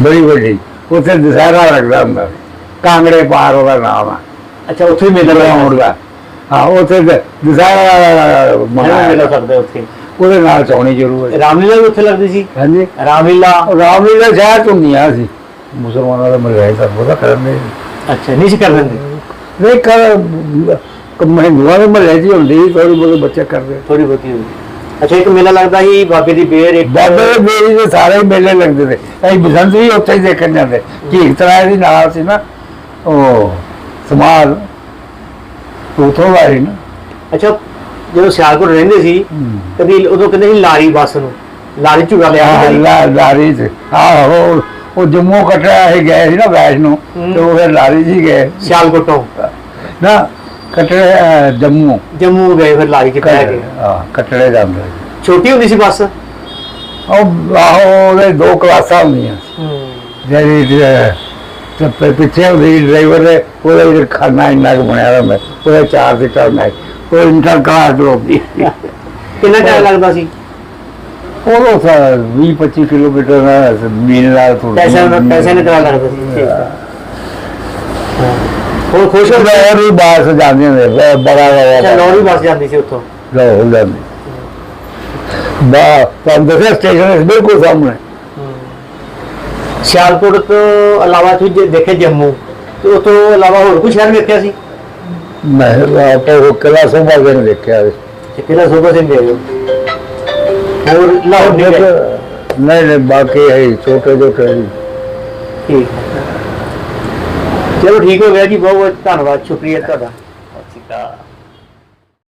Speaker 2: ਬੜੀ ਵੱਡੀ। ਉੱਥੇ ਦੁਸਹਿਰਾ ਲੱਗਦਾ ਹੁੰਦਾ। ਕਾਂਗੜੇ ਪਾਰ ਉਹਦਾ ਨਾਮ ਆ।
Speaker 1: ਅੱਛਾ ਉੱਥੇ ਮੇਲਾ
Speaker 2: ਗਰਾਊਂਡ ਦਾ ਹਾਂ ਉੱਥੇ ਤੇ ਦੁਸਹਿਰਾ
Speaker 1: ਮੇਲਾ ਕਰਦੇ ਉੱਥੇ?
Speaker 2: ਉਹਦੇ ਨਾਲ ਚੌਣੀ ਜ਼ਰੂਰ ਹੈ।
Speaker 1: ਰਾਮਲੀਲਾ ਵੀ ਉੱਥੇ ਲੱਗਦੀ ਸੀ?
Speaker 2: ਹਾਂਜੀ।
Speaker 1: ਰਾਮਲੀਲਾ।
Speaker 2: ਰਾਮਲੀਲਾ ਸ਼ਹਿਰ ਚ ਹੁੰਦੀਆਂ ਸੀ। ਮੁਸਲਮਾਨਾਂ ਦਾ ਮਰ ਰਿਹਾ ਸਭ ਉਹਦਾ ਕਰਨ ਦੇ।
Speaker 1: ਅੱਛਾ ਨਹੀਂ ਸੀ ਕਰ ਦਿੰਦੇ?
Speaker 2: ਨਹੀਂ ਕਰ ਮਹਿੰਦੂਆਂ ਦੇ ਹੀ ਹੁੰਦੀ ਥੋੜੀ ਬਹੁਤ ਬੱਚੇ ਕਰਦੇ।
Speaker 1: ਥੋੜੀ ਬਹੁਤੀ ਹੋਈ ਅੱਛਾ ਇੱਕ ਮੇਲਾ ਲੱਗਦਾ ਸੀ ਬਾਬੇ ਦੀ ਬੇਰ ਇੱਕ
Speaker 2: ਬਾਬੇ ਦੇ ਮੇਰੀ ਦੇ ਸਾਰੇ ਮੇਲੇ ਲੱਗਦੇ ਨੇ। ਅਸੀਂ ਬਸੰਤ ਵੀ ਉੱਥੇ ਹੀ ਦੇਖਣ ਜਾਂਦੇ। ਝੀਕ ਤਰਾਏ ਦੀ ਨਾਲ ਸੀ ਨਾ ਉਹ ਸਮਾਲ ਉਥੋਂ ਆਈ ਨਾ।
Speaker 1: ਅੱਛਾ ਜਦੋਂ ਸਿਆਲਕੋਟ ਰਹਿੰਦੇ ਸੀ ਕਦੀ ਉਦੋਂ ਕਹਿੰਦੇ ਸੀ ਲਾਰੀ ਬੱਸ ਨੂੰ ਲਾਰੀ ਝੂੜਾ ਲਿਆ
Speaker 2: ਲਾਰੀ ਆਹੋ ਉਹ ਜੰਮੂ ਕਟੜਾ ਇਹ ਗਏ ਸੀ ਨਾ ਵੈਸ਼ਨੂੰ
Speaker 1: ਹੂੰ।
Speaker 2: ਤੇ ਉਹ ਫਿਰ ਲਾਰੀ ਜੀ ਗਏ।
Speaker 1: ਸਿਆਲਕੋਟੋਂ।
Speaker 2: ਨਾ ਕਟੜੇ ਅਹ, ਜੰਮੂ।
Speaker 1: ਜੰਮੂ ਗਏ ਫਿਰ ਲਾਰੀ 'ਚ ਬਹਿ ਕੇ।
Speaker 2: ਹਾਂ ਕਟੜੇ ਜਾਂਦੇ
Speaker 1: ਛੋਟੀ ਹੁੰਦੀ ਸੀ ਬੱਸ?
Speaker 2: ਉਹ ਆਹੋ ਉਹਦੇ ਦੋ ਕਲਾਸਾਂ ਹੁੰਦੀਆਂ ਜਿਹੜੀ ਜ- ਤੇ ਪ- ਪਿੱਛੇ ਉਹਦੀ ਡਰਾਈਵਰ ਦੇ ਉਹਦੇ ਵਿੱਚ ਖਾਨਾ ਇੰਨਾ ਕੁ ਬਣਿਆ ਹੁੰਦਾ ਉਹਦੇ ਚਾਰ ਸੀਟਾਂ ਹੁੰਦਾ ਸੀ। ਉਹ ਇੰਟਰ ਕਲਾਸ ਲੋਕੀ
Speaker 1: ਕਿੰਨਾ ਟਾਈਮ ਲੱਗਦਾ ਸੀ?
Speaker 2: ਉਹ ਤਾਂ 20 25 ਕਿਲੋਮੀਟਰ ਦਾ ਮੀਲ ਨਾਲ
Speaker 1: ਪੈਸੇ ਪੈਸੇ ਨੇ ਕਿੰਨਾ ਲੱਗਦਾ ਸੀ। ਠੀਕ ਹੈ। ਹਾਂ। ਹੋਰ ਖੁਸ਼ ਹੋ
Speaker 2: ਉਹ
Speaker 1: ਗਏ
Speaker 2: ਵੀ ਬਾਸ ਜਾਂਦੇ ਨੇ ਬ- ਬੜਾ
Speaker 1: ਅੱਛਾ
Speaker 2: ਬੜਾ
Speaker 1: ਲੋਰੀ ਬੱਸ ਜਾਂਦੀ ਸੀ ਉੱਥੋਂ?
Speaker 2: ਲੋ ਹੁੰਦੇ ਬਾ ਤਾਂ ਦੱਸਿਆ ਸਟੇਸ਼ਨ ਬਿਲਕੁਲ ਸਾਹਮਣੇ।
Speaker 1: ਸਿਆਲਕੋਟ ਤੋਂ ਇਲਾਵਾ ਤੁਸੀਂ ਜੇ ਦੇਖੇ ਜੰਮੂ ਤੇ ਉਸ ਤੋਂ ਇਲਾਵਾ ਹੋਰ ਕੋਈ ਸ਼ਹਿਰ ਵੇਖਿਆ ਸੀ?
Speaker 2: ਮੈਂ ਆਪਾਂ ਉਹ ਕਿਲਾ ਸੋਭਾ ਦੇ ਨੇ ਦੇਖਿਆ
Speaker 1: ਤੇ ਕਿਹੜਾ ਸੋਭਾ ਸਿੰਘ ਦੇ ਹੋਰ ਲਾਹੌਰ ਨਹੀਂ ਗਏ?
Speaker 2: ਨਹੀਂ ਨਹੀਂ ਬਾਕੀ ਹੈ ਛੋਟੇ ਛੋਟੇ ਜੀ।
Speaker 1: ਠੀਕ ਹੈ। ਚਲੋ ਠੀਕ ਹੋ ਗਿਆ ਜੀ ਬਹੁਤ ਬਹੁਤ ਧੰਨਵਾਦ ਸ਼ੁਕਰੀਆ ਤੁਹਾਡਾ। ਸਤਿ ਸ਼੍ਰੀ ਅਕਾਲ।